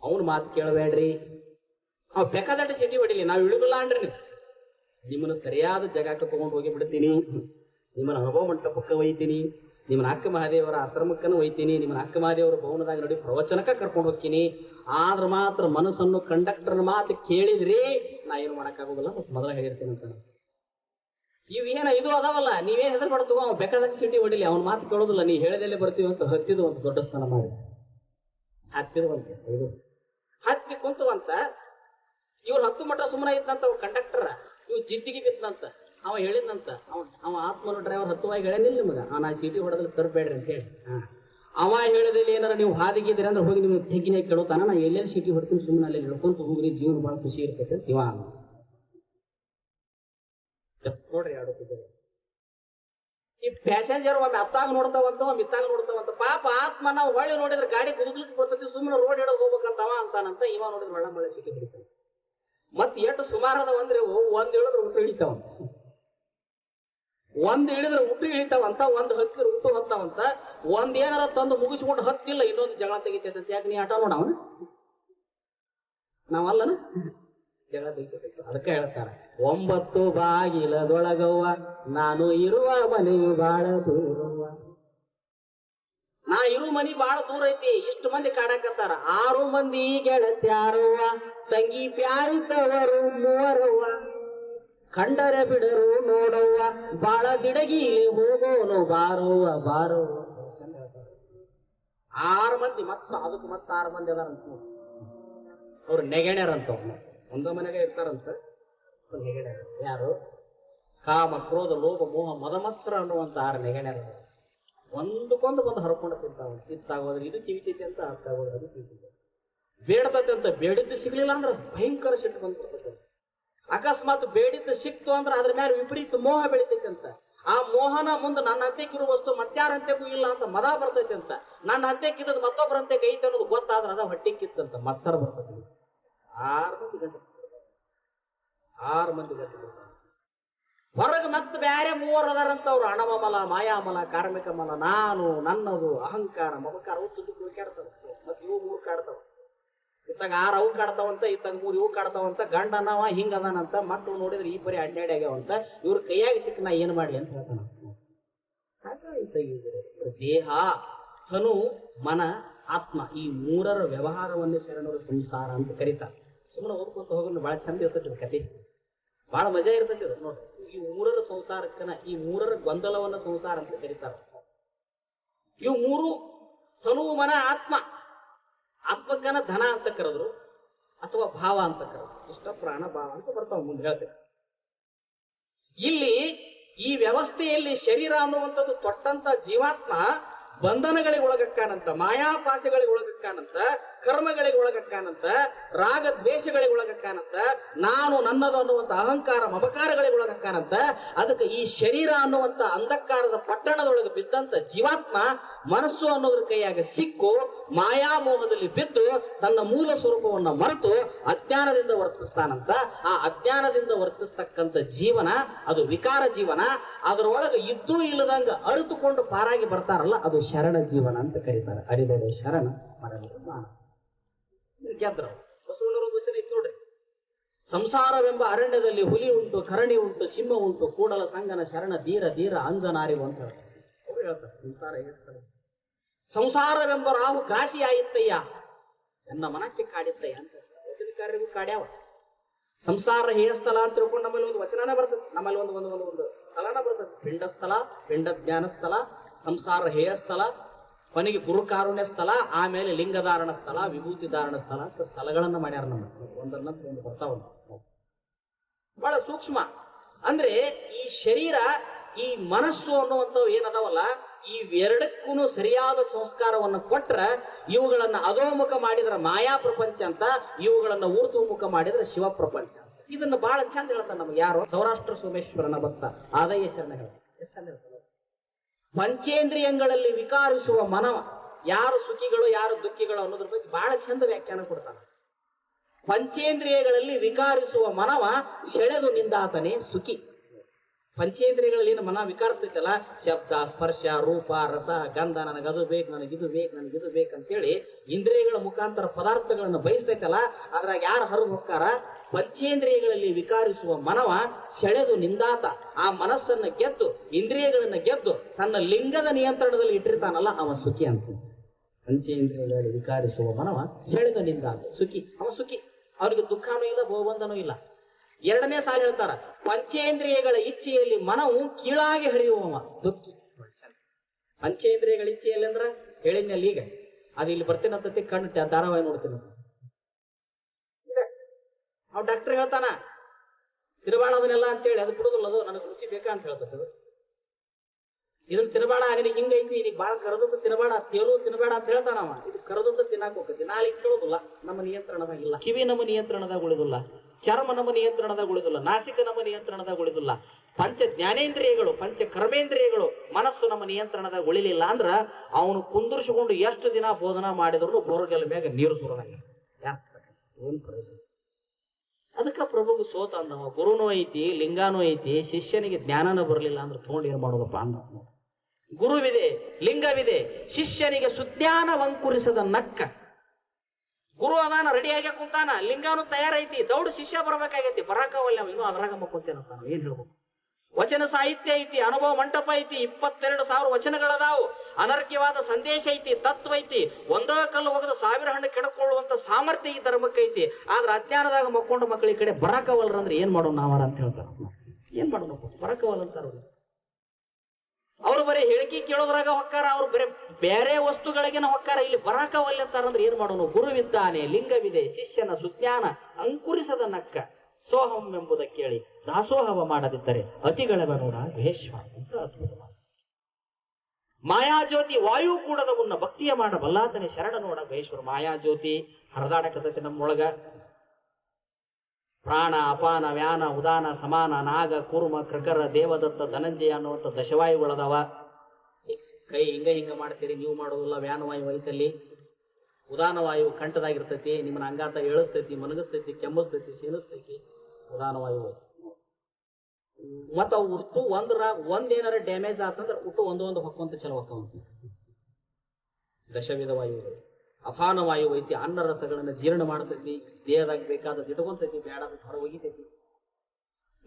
[SPEAKER 1] ಅವನ ಮಾತು ಕೇಳಬೇಡ್ರಿ. ಅವ್ ಬೇಕಾದಟ್ಟು ಸೀಟಿ ಹೊಡಿಲಿ. ನಾವು ಇಳುದಿಲ್ಲ ಅನ್ರಿ ನಿಮ್ಮನ್ನ ಸರಿಯಾದ ಜಾಗಕ್ಕೆ ತಗೊಂಡು ಹೋಗಿ ಬಿಡ್ತೀನಿ. ನಿಮ್ಮನ್ನ ಅನುಭವ ಮಂಟಪಕ್ಕೆ ಒಯ್ತೀನಿ. ನಿಮ್ಮನ್ನ ಅಕ್ಕ ಮಹಾದೇವರ ಆಶ್ರಮಕ್ಕನ ಒಯ್ತೀನಿ ನಿಮ್ಮನ್ನ ಅಕ್ಕ ಮಹಾದೇವರ ಭವನದಾಗ ನೋಡಿ ಪ್ರವಚನಕ್ಕೆ ಕರ್ಕೊಂಡು ಹೋಗ್ತೀನಿ. ಆದ್ರ ಮಾತ್ರ ಮನಸ್ಸನ್ನು ಕಂಡಕ್ಟರ್ನ ಮಾತು ಕೇಳಿದ್ರಿ ನಾ ಏನು ಮಾಡೋಕ್ಕಾಗೋದಿಲ್ಲ ಮತ್ತೆ ಮೊದಲ ಹೇಳಿರ್ತೀನಿ ಅಂತ. ಇವೇನ ಇದು ಅದಾವಲ್ಲ, ನೀವೇನು ಹೆದರ್ ಪಡ್ತು ಅವ್ ಸಿಟಿ ಹೊಡಿಲಿ, ಅವ್ನ ಮಾತು ಕೇಳೋದಿಲ್ಲ, ನೀ ಹೇಳದಲ್ಲೇ ಬರ್ತೀವಿ ಅಂತ ಹತ್ತಿದ ಒಂದು ದೊಡ್ಡ ಸ್ಥಾನ ಮಾಡಿ ಹತ್ತಿದವಂತೆ ಇದು. ಹತ್ತಿ ಕುಂತವಂತ ಇವ್ರು ಹತ್ತು ಮಟ್ಟ ಸುಮ್ಮನೆ ಇದ್ದಂತ ಕಂಡಕ್ಟರ್ ಇವ್ ಜಿದ್ದಿಗೆ ಬಿದ್ದಂತ ಅವ ಹೇಳಿದ್ನಂತ. ಅವ ಅವ ಆತ್ಮನ ಡ್ರೈವರ್ ಹತ್ತುವಾಗಿ ಹೇಳೇನಿಲ್ಲ ನಿಮಗ ಆ ನಾ ಸೀಟಿ ಹೊಡೆದ್ರೆ ತರಬೇಡ್ರಿ ಅಂತ ಹೇಳಿ. ಹಾ. ಅವ ಹೇಳಿದಲ್ಲಿ ಏನಾರ ನೀವು ಹಾದಿಗಿದ್ರೆ ಅಂದ್ರೆ ಹೋಗಿ ನಿಮ್ಗೆ ತೆಗಿನೇ ಕೇಳುತ್ತಾನ ನಾ ಎಲ್ಲೆಲ್ಲಿ ಸೀಟಿ ಹೊಡ್ತೀನಿ ಸುಮ್ಮನೆ ಅಲ್ಲಿ ಹಿಡ್ಕೊಂತ ಹೋಗ್ರಿ, ಜೀವನ ಬಹಳ ಖುಷಿ ಇರ್ತೈತೆ ಅಂತ ಇವ. ನೋಡ್ರಿ ಈ ಪ್ಯಾಸೆಂಜರ್ ಒಮ್ಮೆ ಅತ್ತಾಗ ನೋಡ್ತಾವಂತ ಒಮ್ಮೆ ಇತ್ತಾಗ ನೋಡ್ತಾವಂತ ಪಾಪ ಆತ್ಮ ನಾವು ಹೊಳ್ಳಿ ನೋಡಿದ್ರೆ ಗಾಡಿ ಕುದುಕ್ಲಿಕ್ಕೆ ಬರ್ತೈತಿ ಸುಮ್ಮನೆ ರೋಡ್ ಹಿಡಿದು ಹೋಗ್ಬೇಕಂತವ ಅಂತಾನಂತ ಇವ ನೋಡಿದ್ರೆ ಒಳ್ಳೆ ಮಳೆ ಸಿಟಿ ಬಿಡ್ತಾನೆ ಮತ್ ಎಷ್ಟು ಸುಮಾರು ಅದಾವ ಅಂದ್ರೆ ಒಂದ್ ಹೇಳಿದ್ರೆ ಊಟ ಇಳಿತಾವ ಒಂದ್ ಇಳಿದ್ರೆ ಊಟ ಇಳಿತಾವಂತ ಒಂದ್ ಹತ್ತಿರ ಊಟ ಹೊತ್ತಾವಂತ ಒಂದ್ ಏನಾರ ತಂದು ಮುಗಿಸ್ಕೊಂಡು ಹತ್ತಿಲ್ಲ, ಇನ್ನೊಂದು ಜಗಳ ತೆಗಿತೈತೆ ಯಾಕೆ ನೀ ಆಟ ನೋಡವನ ನಾವಲ್ಲನ? ಜಗಳ ತೆಗಿತೈತಿ ಅದಕ್ಕೆ ಹೇಳ್ತಾರ, ಒಂಬತ್ತು ಬಾಗಿಲದೊಳಗವ್ವ, ನಾನು ಇರುವ ಮನೆಯು ಬಾಳ ದೂರವ್ವ. ನಾ ಇರು ಮನಿ ಬಾಳ ದೂರ ಐತಿ, ಇಷ್ಟು ಮಂದಿ ಕಾಡಕತ್ತಾರ. ಆರು ಮಂದಿ ಗೆಳತ್ಯಾರವ್ವ, ತಂಗಿ ಪ್ಯಾರಿತವರು ಮೂವರವ್ವ. ಕಂಡರೆ ಬಿಡರು ನೋಡವ್ವ ಬಾಳ ದಿಡಗಿ ಹೋಗೋನು ಬಾರವ್ವ ಬಾರವ್ವ ಆರು ಮಂದಿ ಮತ್ತ, ಅದಕ್ಕೆ ಮತ್ತ ಆರು ಮಂದಿ ಅದಾರಂತ. ಅವ್ರು ನೆಗೆಣ್ಯರಂತ ಒಂದ ಮನೆಗೆ ಇರ್ತಾರಂತ. ಯಾರು? ಕಾಮ, ಕ್ರೋಧ, ಲೋಭ, ಮೋಹ, ಮದಮತ್ಸರ ಅನ್ನುವಂತ ಆರು ನೆಗೆಣ್ಯರ. ಒಂದಕ್ಕೊಂದು ಬಂದು ಹರ್ಕೊಂಡು ತಿಂತಾವ ತಿತ್ತಾಗೋದ್ರೆ ಇದು ತಿವಿತೈತಿ ಅಂತ ಅತ್ತಾಗೋದ್ರೆ ಅದು ತಿವಿತೈತಿ ಬೇಡ್ತೈತಿ ಅಂತ ಬೇಡಿದ್ದು ಸಿಗ್ಲಿಲ್ಲ ಅಂದ್ರೆ ಭಯಂಕರ ಸಿಟ್ಟು ಬಂದ್ಬಿಡ್ತೈತಿ ಅಕಸ್ಮಾತ್ ಬೇಡಿದ್ದು ಸಿಕ್ತು ಅಂದ್ರೆ ಅದ್ರ ಮೇಲೆ ವಿಪರೀತ ಮೋಹ ಬೆಳಿತೈತೆ ಅಂತ ಆ ಮೋಹನ ಮುಂದೆ ನನ್ನ ಹತ್ತೆಕ್ಕಿರೋ ವಸ್ತು ಮತ್ತಾರ ಹತ್ತೆಗೂ ಇಲ್ಲ ಅಂತ ಮದ ಬರ್ತೈತೆ ಅಂತ ನನ್ನ ಹತ್ತೆಕ್ಕಿದ್ದು ಮತ್ತೊಬ್ಬರ ಐತೆ ಅನ್ನೋದು ಗೊತ್ತಾದ್ರೆ ಅದ ಹೊಟ್ಟಿಕ್ಕಿತ್ತು ಅಂತ ಮತ್ಸರ ಬರ್ತೈತಿ ಆರು ಮಂದಿ ಗಂಟೆ ಆರು ಮಂದಿ ಗಂಟೆ ಹೊರಗೆ ಮತ್ತೆ ಬೇರೆ ಮೂವರು ಅದಾರಂತ ಅವ್ರು. ಹಣಮಲ ಮಾಯಾಮಲ, ಕಾರ್ಮಿಕ ಮಲ, ನಾನು, ನನ್ನದು, ಅಹಂಕಾರ, ಮಮಕಾರ ಅವು ಹುಡುಕಾಡ್ತಾವ ಮತ್ತೆ ಇವು ಮೂರು ಕಾಡ್ತಾವ ಇತ್ತಾಗ ಆರು ಅವು ಕಾಡ್ತಾವಂತ, ಇತ್ತಾಗ ಮೂರು ಇವು ಕಾಡ್ತಾವಂತ ಗಂಡ ಅನ್ನವ ಹಿಂಗ ಅದಾನಂತ ಮಕ್ಕಳು ನೋಡಿದ್ರೆ ಈ ಪರಿ ಅಡ್ಡಾಡಿ ಆಗ್ಯಾವಂತ. ಇವ್ರ ಕೈಯಾಗಿ ಸಿಕ್ಕ ನಾ ಏನ್ ಮಾಡಿ ಅಂತ ಹೇಳ್ತಾನ. ದೇಹ, ತನು, ಮನ, ಆತ್ಮ ಈ ಮೂರರ ವ್ಯವಹಾರವನ್ನೇ ಶರಣರು ಸಂಸಾರ ಅಂತ ಕರೀತಾರೆ. ಸುಮ್ಮನೆ ಓದ್ಕೊಂತ ಹೋಗಲು ಬಹಳ ಚಂದ ಇರ್ತೈತಿ ಕತೆ ಬಹಳ ಮಜಾ ಇರ್ತೈತಿ ಅದು ನೋಡಿ. ಈ ಮೂರರ ಸಂಸಾರಕ್ಕನ, ಈ ಮೂರರ ಗೊಂದಲವನ್ನ ಸಂಸಾರ ಅಂತ ಕರೀತಾರೆ. ಇವು ಮೂರು ತನು, ಮನ, ಆತ್ಮ. ಆತ್ಮಕ್ಕನ ಧನ ಅಂತ ಕರೆದ್ರು ಅಥವಾ ಭಾವ ಅಂತ ಕರೆದ್ರು. ಇಷ್ಟ ಪ್ರಾಣ, ಭಾವ ಅಂತ ಬರ್ತಾವ ಮುಂದೆ ಹೇಳ್ತೇವೆ ಇಲ್ಲಿ ಈ ವ್ಯವಸ್ಥೆಯಲ್ಲಿ ಶರೀರ ಅನ್ನುವಂಥದ್ದು ತೊಟ್ಟಂತ ಜೀವಾತ್ಮ ಬಂಧನಗಳಿಗೆ ಒಳಗಕ್ಕಾನಂತ ಮಾಯಾಪಾಸೆಗಳಿಗೆ ಒಳಗಕ್ಕಾನಂತ ಕರ್ಮಗಳಿಗೆ ಒಳಗಕ್ಕಾನಂತ ರಾಗ ದ್ವೇಷಗಳಿಗೆ ಒಳಗಕ್ಕಾನಂತ ನಾನು ನನ್ನದು ಅನ್ನುವಂತ ಅಹಂಕಾರ ಮಮಕಾರಗಳಿಗೆ ಒಳಗಕ್ಕಾನಂತ ಅದಕ್ಕೆ ಈ ಶರೀರ ಅನ್ನುವಂತ ಅಂಧಕಾರದ ಪಟ್ಟಣದೊಳಗೆ ಬಿದ್ದಂತ ಜೀವಾತ್ಮ ಮನಸ್ಸು ಅನ್ನೋದ್ರ ಕೈಯಾಗ ಸಿಕ್ಕು ಮಾಯಾಮೋಹದಲ್ಲಿ ಬಿದ್ದು ತನ್ನ ಮೂಲ ಸ್ವರೂಪವನ್ನ ಮರೆತು ಅಜ್ಞಾನದಿಂದ ವರ್ತಿಸ್ತಾನಂತ, ಆ ಅಜ್ಞಾನದಿಂದ ವರ್ತಿಸ್ತಕ್ಕಂಥ ಜೀವನ ಅದು ವಿಕಾರ ಜೀವನ. ಅದರೊಳಗೆ ಇದ್ದೂ ಇಲ್ಲದಂಗ ಅರಿತುಕೊಂಡು ಪಾರಾಗಿ ಬರ್ತಾರಲ್ಲ, ಅದು ಶರಣ ಜೀವನ ಅಂತ ಕರೀತಾರೆ. ಅರಿದರೆ ಶರಣ ಮರಳಿ ಮಾನ ಗೆದ್ರ ಬಸವಣ್ಣರ ವಚನ ಇತ್ತು ನೋಡ್ರಿ. ಸಂಸಾರವೆಂಬ ಅರಣ್ಯದಲ್ಲಿ ಹುಲಿ ಉಂಟು, ಕರಣಿ ಉಂಟು, ಸಿಂಹ ಉಂಟು, ಕೂಡಲ, ಸಂಗನ, ಶರಣ, ಧೀರ ಧೀರ ಅಂಜನಾರಿವು ಅಂತ ಹೇಳ್ತಾರೆ. ಅವ್ರು ಹೇಳ್ತಾರೆ, ಸಂಸಾರ ಹೇಳ್ತಾರೆ ಸಂಸಾರವೆಂಬ ರಾವು ಗ್ರಾಸಿ ಆಯಿತ್ತಯ್ಯ. ನನ್ನ ಮನಕ್ಕೆ ಕಾಡಿತ್ತಯ್ಯ ಅಂತ ವಚನಕಾರರಿಗೂ ಕಾಡ್ಯಾವ. ಸಂಸಾರ ಹೇಯಸ್ಥಳ ಅಂತ ತಿಳ್ಕೊಂಡು ನಮ್ಮಲ್ಲಿ ಒಂದು ವಚನನೇ ಬರ್ತದೆ. ನಮ್ಮಲ್ಲಿ ಒಂದು ಒಂದು ಒಂದು ಒಂದು ಸ್ಥಳನ ಬರ್ತದೆ. ಪಿಂಡ ಸ್ಥಳ ಪಿಂಡ ಜ್ಞಾನ ಸ್ಥಳ ಸಂಸಾರ ಹೇಯಸ್ಥಳ ಕೊನೆಗೆ ಗುರುಕಾರುಣ್ಯ ಸ್ಥಳ, ಆಮೇಲೆ ಲಿಂಗಧಾರಣ ಸ್ಥಳ ವಿಭೂತಿ ಧಾರಣ ಸ್ಥಳ ಅಂತ ಸ್ಥಳಗಳನ್ನ ಮಾಡ್ಯಾರ ನಮ್ಮ ಒಂದನ್ನ ಒಂದು ಬರ್ತಾವ ಬಹಳ ಸೂಕ್ಷ್ಮ. ಅಂದ್ರೆ ಈ ಶರೀರ, ಈ ಮನಸ್ಸು ಅನ್ನುವಂಥವು ಏನದಾವಲ್ಲ, ಈ ಎರಡಕ್ಕೂ ಸರಿಯಾದ ಸಂಸ್ಕಾರವನ್ನು ಕೊಟ್ರ ಇವುಗಳನ್ನ ಅಧೋಮುಖ ಮಾಡಿದ್ರ ಮಾಯಾ ಪ್ರಪಂಚ ಅಂತ, ಇವುಗಳನ್ನ ಮುಖ ಮಾಡಿದ್ರೆ ಶಿವ ಪ್ರಪಂಚ ಇದನ್ನ ಬಹಳ ಚಂದ ಹೇಳ್ತಾನೆ ನಮ್ಗೆ ಯಾರು. ಸೌರಾಷ್ಟ್ರ ಸೋಮೇಶ್ವರನ ಭಕ್ತ ಆದಯ್ಯ ಶರಣ ಹೇಳ್ತಾರೆ. ಎಷ್ಟು ಚಂದ ಹೇಳ್ತಾನೆ ಪಂಚೇಂದ್ರಿಯಗಳಲ್ಲಿ ವಿಕಾರಿಸುವ ಮನವ ಯಾರು ಸುಖಿಗಳು, ಯಾರು ದುಃಖಿಗಳು ಅನ್ನೋದ್ರ ಬಗ್ಗೆ ಬಹಳ ಚಂದ ವ್ಯಾಖ್ಯಾನ ಕೊಡ್ತಾನೆ. ಪಂಚೇಂದ್ರಿಯಗಳಲ್ಲಿ ವಿಕಾರಿಸುವ ಮನವ ಸೆಳೆದು ನಿಂದಾತನೇ ಸುಖಿ. ಪಂಚೇಂದ್ರಿಯಗಳಲ್ಲಿ ಏನು ಮನ ವಿಕಾರಿಸ್ತೈತಲ್ಲ? ಶಬ್ದ, ಸ್ಪರ್ಶ, ರೂಪ, ರಸ, ಗಂಧ ನನಗೆ ಅದು ಬೇಕು ನನಗೆ ಇದು ಬೇಕು ನನಗೆ ಇದು ಬೇಕು ಅಂತೇಳಿ ಇಂದ್ರಿಯಗಳ ಮುಖಾಂತರ ಪದಾರ್ಥಗಳನ್ನು ಬಯಸ್ತೈತಲ್ಲ, ಅದ್ರಾಗ ಯಾರು ಹರಿದು ಹೋಗ್ತಾರ? ಪಂಚೇಂದ್ರಿಯಗಳಲ್ಲಿ ವಿಕಾರಿಸುವ ಮನವ ಸೆಳೆದು ನಿಂದಾತ. ಆ ಮನಸ್ಸನ್ನ ಗೆದ್ದು, ಇಂದ್ರಿಯಗಳನ್ನು ಗೆದ್ದು, ತನ್ನ ಲಿಂಗದ ನಿಯಂತ್ರಣದಲ್ಲಿ ಇಟ್ಟಿರ್ತಾನಲ್ಲ, ಅವ ಸುಖಿ ಅಂತ. ಪಂಚೇಂದ್ರಿಯಗಳಲ್ಲಿ ವಿಕಾರಿಸುವ ಮನವ ಸೆಳೆದು ನಿಂದಾತ. ಸುಖಿ, ಅವ ಸುಖಿ. ಅವರಿಗೆ ದುಃಖನೂ ಇಲ್ಲ ಭೋಬಂಧನೂ ಇಲ್ಲ. ಎರಡನೇ ಸಾಲ ಹೇಳ್ತಾರ, ಪಂಚೇಂದ್ರಿಯಗಳ ಇಚ್ಛೆಯಲ್ಲಿ ಮನವು ಕೀಳಾಗಿ ಹರಿಯುವವ. ದುಃಖಿ. ಪಂಚೇಂದ್ರಿಯಗಳ ಇಚ್ಛೆಯಲ್ಲಿ ಅಂದ್ರ ಹೇಳಿದ್ನಲ್ಲಿ ಈಗ. ಅದು ಇಲ್ಲಿ ಬರ್ತೀನಂತತಿ, ಕಣ್ಣು ಧಾರಾವಾಹಿ ನೋಡ್ತೀನಿ ಅವ್ ಡಾಕ್ಟರ್ ಹೇಳ್ತಾನ ತಿರುವಾಡ ಅದನ್ನೆಲ್ಲ ಅಂತೇಳಿ, ಅದು ಕುಡುದಿಲ್ಲ ಅದು, ನನಗೆ ರುಚಿ ಬೇಕಾ ಅಂತ ಹೇಳ್ತದೆ. ಇದನ್ನ ತಿನ್ನಬೇಡ ನಿನಗೆ ಹಿಂಗೈತಿ ನೀ ಭಾಳ ಕರೆದದ್ದು ತಿನ್ನಬೇಡ ತೇಲು ತಿನ್ನಬೇಡ ಅಂತ ಹೇಳ್ತಾನ ಅವ. ಇದು ಕರೆದದ್ದು ತಿನ್ನಕ್ ಹೋಗ್ತೈತಿ. ನಾಲಿಗೆ ಕೇಳೋದಿಲ್ಲ, ನಮ್ಮ ನಿಯಂತ್ರಣದಾಗ ಇಲ್ಲ. ಕಿವಿ ನಮ್ಮ ನಿಯಂತ್ರಣದಾಗ ಉಳಿದಿಲ್ಲ, ಚರ್ಮ ನಮ್ಮ ನಿಯಂತ್ರಣದಾಗ ಉಳಿದಿಲ್ಲ, ನಾಸಿಕ ನಮ್ಮ ನಿಯಂತ್ರಣದಾಗ ಉಳಿದಿಲ್ಲ. ಪಂಚ ಜ್ಞಾನೇಂದ್ರಿಯಗಳು, ಪಂಚ ಕರ್ಮೇಂದ್ರಿಯಗಳು ಮನಸ್ಸು ನಮ್ಮ ನಿಯಂತ್ರಣದಾಗ ಉಳಿಲಿಲ್ಲ ಅಂದ್ರ ಅವನು ಕುಂದರ್ಸಿಕೊಂಡು ಎಷ್ಟು ದಿನ ಬೋಧನಾ ಮಾಡಿದ್ರು ಬೋರ್ಗಲ್ ಮ್ಯಾಗ ನೀರು ಸುರದಂಗ ಏನ್ ಪ್ರಯೋಜನ? ಅದಕ್ಕ ಪ್ರಭುಗೆ ಸೋತ ಅಂದವ. ಗುರುನೂ ಐತಿ, ಲಿಂಗಾನೂ ಐತಿ, ಶಿಷ್ಯನಿಗೆ ಜ್ಞಾನನೂ ಬರಲಿಲ್ಲ ಅಂದ್ರೆ ತೊಗೊಂಡು ಏನು ಮಾಡೋದಪ್ಪ ಅಂದ. ಗುರುವಿದೆ, ಲಿಂಗವಿದೆ, ಶಿಷ್ಯನಿಗೆ ಸುಜ್ಞಾನ ವಂಕುರಿಸದ ನಕ್ಕ. ಗುರು ಅದಾನ ರೆಡಿ ಆಗಿ ಕುಂತಾನ, ಲಿಂಗಾನು ತಯಾರೈತಿ, ದೌಡ್ ಶಿಷ್ಯ ಬರ್ಬೇಕಾಗೈತಿ, ಬರಾಕವಲ್ಲ ಇನ್ನೂ ಅದ್ರಾಗ ಮಕ್ಕೊಂತೇನಂತಾನ ಏನ್ ಹೇಳ್ಬೇಕು? ವಚನ ಸಾಹಿತ್ಯ ಐತಿ, ಅನುಭವ ಮಂಟಪ ಐತಿ, ಇಪ್ಪತ್ತೆರಡು ಸಾವಿರ ವಚನಗಳದಾವು. ಅನರ್ಘ್ಯವಾದ ಸಂದೇಶ ಐತಿ, ತತ್ವ ಐತಿ. ಒಂದ ಕಲ್ಲು ಒಗೆದು ಸಾವಿರ ಹಣ್ಣು ಕೆಡಕೊಳ್ಳುವಂತ ಸಾಮರ್ಥ್ಯ ಈ ಧರ್ಮಕ್ಕೆ ಐತಿ. ಆದ್ರೆ ಅಜ್ಞಾನದಾಗ ಮಕ್ಕೊಂಡು ಮಕ್ಕಳ ಈ ಕಡೆ ಬರಕವಲ್ರ ಅಂದ್ರೆ ಏನ್ ಮಾಡೋಣ ನಾವಾರ ಅಂತ ಹೇಳ್ತಾರ. ಏನ್ ಮಾಡೋಣ ಬರಕವಲ್ ಅಂತಾರ ಅವ್ರು. ಬರೀ ಹೇಳಿಕೆ ಕೇಳೋದ್ರಾಗ ಹೊಕ್ಕಾರ, ಅವ್ರು ಬರೀ ಬೇರೆ ವಸ್ತುಗಳಿಗೆನ ಹೊಕ್ಕಾರ ಇಲ್ಲಿ ಬರಾಕವಲ್ಲ ಅಂತಾರಂದ್ರೆ ಏನ್ ಮಾಡೋಣ? ಗುರುವಿದ್ದಾನೆ, ಲಿಂಗವಿದೆ, ಶಿಷ್ಯನ ಸುಜ್ಞಾನ, ಅಂಕುರಿಸದ ನಕ್ಕ, ಸೋಹಂ ಎಂಬುದ ಕೇಳಿ ದಾಸೋಹವ ಮಾಡದಿದ್ದರೆ ಅತಿಗಳವ ನೋಡ ಅಂತ. ಮಾಯಾಜ್ಯೋತಿ ವಾಯು ಕೂಡ ಮುನ್ನ ಭಕ್ತಿಯ ಮಾಡ ಬಲ್ಲಾತನೇ ಶರಣ ನೋಡ ಮಹೇಶ್ವರ. ಮಾಯಾಜ್ಯೋತಿ ಹರಿದಾಡಕತೈತಿ ನಮ್ಮೊಳಗ. ಪ್ರಾಣ, ಅಪಾನ, ವ್ಯಾನ, ಉದಾನ, ಸಮಾನ, ನಾಗ, ಕೂರ್ಮ, ಕೃಕರ, ದೇವದತ್ತ, ಧನಂಜಯ ಅನ್ನುವಂಥ ದಶವಾಯುಗಳದಾವ. ಕೈ ಹಿಂಗ ಹಿಂಗ ಮಾಡ್ತೀರಿ, ನೀವು ಮಾಡೋದಿಲ್ಲ ವ್ಯಾನವಾಯು ಐತಲ್ಲಿ. ಉದಾನವಾಯು ಕಂಠದಾಗಿರ್ತೈತಿ, ನಿಮ್ಮನ್ನ ಅಂಗಾತ ಏಳಿಸ್ತೈತಿ ಮನಗಿಸ್ತೈತಿ ಕೆಮ್ಮಿಸ್ತೈತಿ ಸೀನಿಸ್ತೈತಿ ಉದಾನವಾಯು ಮತ್ತ ಅವು ಉಷ್ಟು ಒಂದ್ರ ಒಂದ್ ಏನಾರ ಡ್ಯಾಮೇಜ್ ಆತಂದ್ರ ಒಂದು ಒಂದು ಹೊಕ್ಕೊಂತ ಚಲೋ ಹೊಕ್ಕವಂತ ದಶವಿಧ ವಾಯುಗಳು ಅಫಾನ ವಾಯು ಐತಿ, ಅನ್ನ ರಸಗಳನ್ನ ಜೀರ್ಣ ಮಾಡ್ತೈತಿ, ದೇಹದಾಗ ಬೇಕಾದ ಇಟ್ಕೊಂತೈತಿ ಬೇಡ ಹೊರ ಒಗಿತೈತಿ.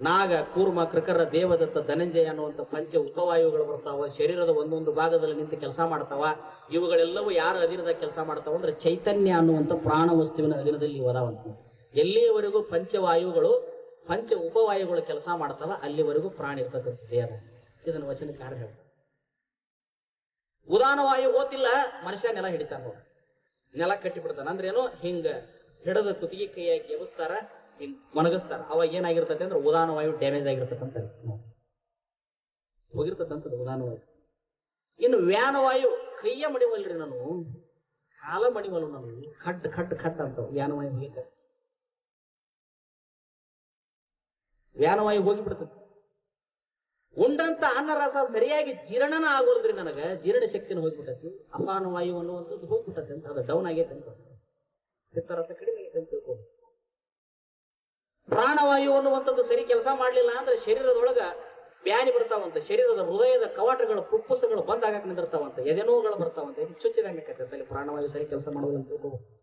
[SPEAKER 1] ನಾಗ, ಕೂರ್ಮ ಕೃಕರ ದೇವದತ್ತ, ಧನಂಜಯ ಅನ್ನುವಂಥ ಪಂಚ ಉಪವಾಯುಗಳು ಬರ್ತಾವ, ಶರೀರದ ಒಂದೊಂದು ಭಾಗದಲ್ಲಿ ನಿಂತು ಕೆಲಸ ಮಾಡ್ತಾವ, ಇವುಗಳೆಲ್ಲವೂ ಯಾರ ಅಧೀನದಾಗ ಕೆಲಸ ಮಾಡ್ತಾವ ಅಂದ್ರೆ ಚೈತನ್ಯ ಅನ್ನುವಂಥ ಪ್ರಾಣ ವಸ್ತುವಿನ ಅಧೀನದಲ್ಲಿ ಅದಾವಂತ. ಎಲ್ಲಿಯವರೆಗೂ ಪಂಚವಾಯುಗಳು ಪಂಚ ಉಪವಾಯುಗಳು ಕೆಲಸ ಮಾಡ್ತಾವ, ಅಲ್ಲಿವರೆಗೂ ಪ್ರಾಣ ಇರ್ತಕ್ಕಂಥ ದೇಹ. ಇದನ್ನು ವಚನಕಾರ ಹೇಳ್ತಾರೆ. ಉದಾನ ವಾಯು ಓತಿಲ್ಲ ಮನುಷ್ಯ ನೆಲ ಹಿಡಿತಾನ ನೋಡ. ನೆಲ ಕಟ್ಟಿ ಬಿಡ್ತಾನ ಏನು? ಹಿಂಗ ಹಿಡದ ಕುತ್ತಿಗೆ ಕೈಯಾಗಿ ಎಬ್ಸ್ತಾರ ಹಿಂಗ್ ಒಣಗಿಸ್ತಾರ. ಅವಾಗ ಏನಾಗಿರ್ತೈತೆ ಅಂದ್ರೆ ಉದಾನ ವಾಯು ಡ್ಯಾಮೇಜ್ ಆಗಿರ್ತಕ್ಕಂಥ ಹೋಗಿರ್ತಕ್ಕಂಥದ್ದು ಉದಾನ ವಾಯು ಇನ್ನು ವ್ಯಾನ ವಾಯು ಕೈಯ ಮಡಿವಲ್ರಿ ನಾನು, ಕಾಲ ಮಡಿವಲ್ಲ ನಾನು ಖಡ್ ಖಡ್ ಖಡ್ ಅಂತ ವ್ಯಾನ ವಾಯು ವ್ಯಾನವಾಯು ಹೋಗಿಬಿಡ್ತದೆ. ಉಂಡಂತ ಅನ್ನರಸ ಸರಿಯಾಗಿ ಜೀರ್ಣನ ಆಗೋದ್ರಿ ನನಗೆ, ಜೀರ್ಣ ಶಕ್ತಿನ ಹೋಗ್ಬಿಟ್ಟತಿ. ಅಪಾನ ವಾಯು ಅನ್ನುವಂಥದ್ದು ಹೋಗ್ಬಿಟ್ಟತಿ ಅಂತ, ಅದು ಡೌನ್ ಆಗೈತೆ ಅಂತ. ಪಿತ್ತರಸ ಕಡಿಮೆ ಆಗೈತೆ ಅಂತ ತಿಳ್ಕೊಂಡು ಪ್ರಾಣವಾಯು ಅನ್ನುವಂಥದ್ದು ಸರಿ ಕೆಲಸ ಮಾಡಲಿಲ್ಲ ಅಂದ್ರೆ ಶರೀರದೊಳಗ ಬ್ಯಾನಿ ಬರ್ತಾವಂತ, ಶರೀರದ ಹೃದಯದ ಕವಾಟಗಳು, ಪುಪ್ಪುಸಗಳು ಬಂದ್ ಆಗಕ್ಕೆ ನಿಂದಿರ್ತಾವಂತ, ಎದೆನೋವುಗಳು ಬರ್ತಾವಂತ ಚುಚ್ಚಿದಂಗೆ ಪ್ರಾಣವಾಯು ಸರಿ ಕೆಲಸ ಮಾಡೋದಿಲ್ಲ ಅಂತ ತಿಳ್ಕೊಬೇಕು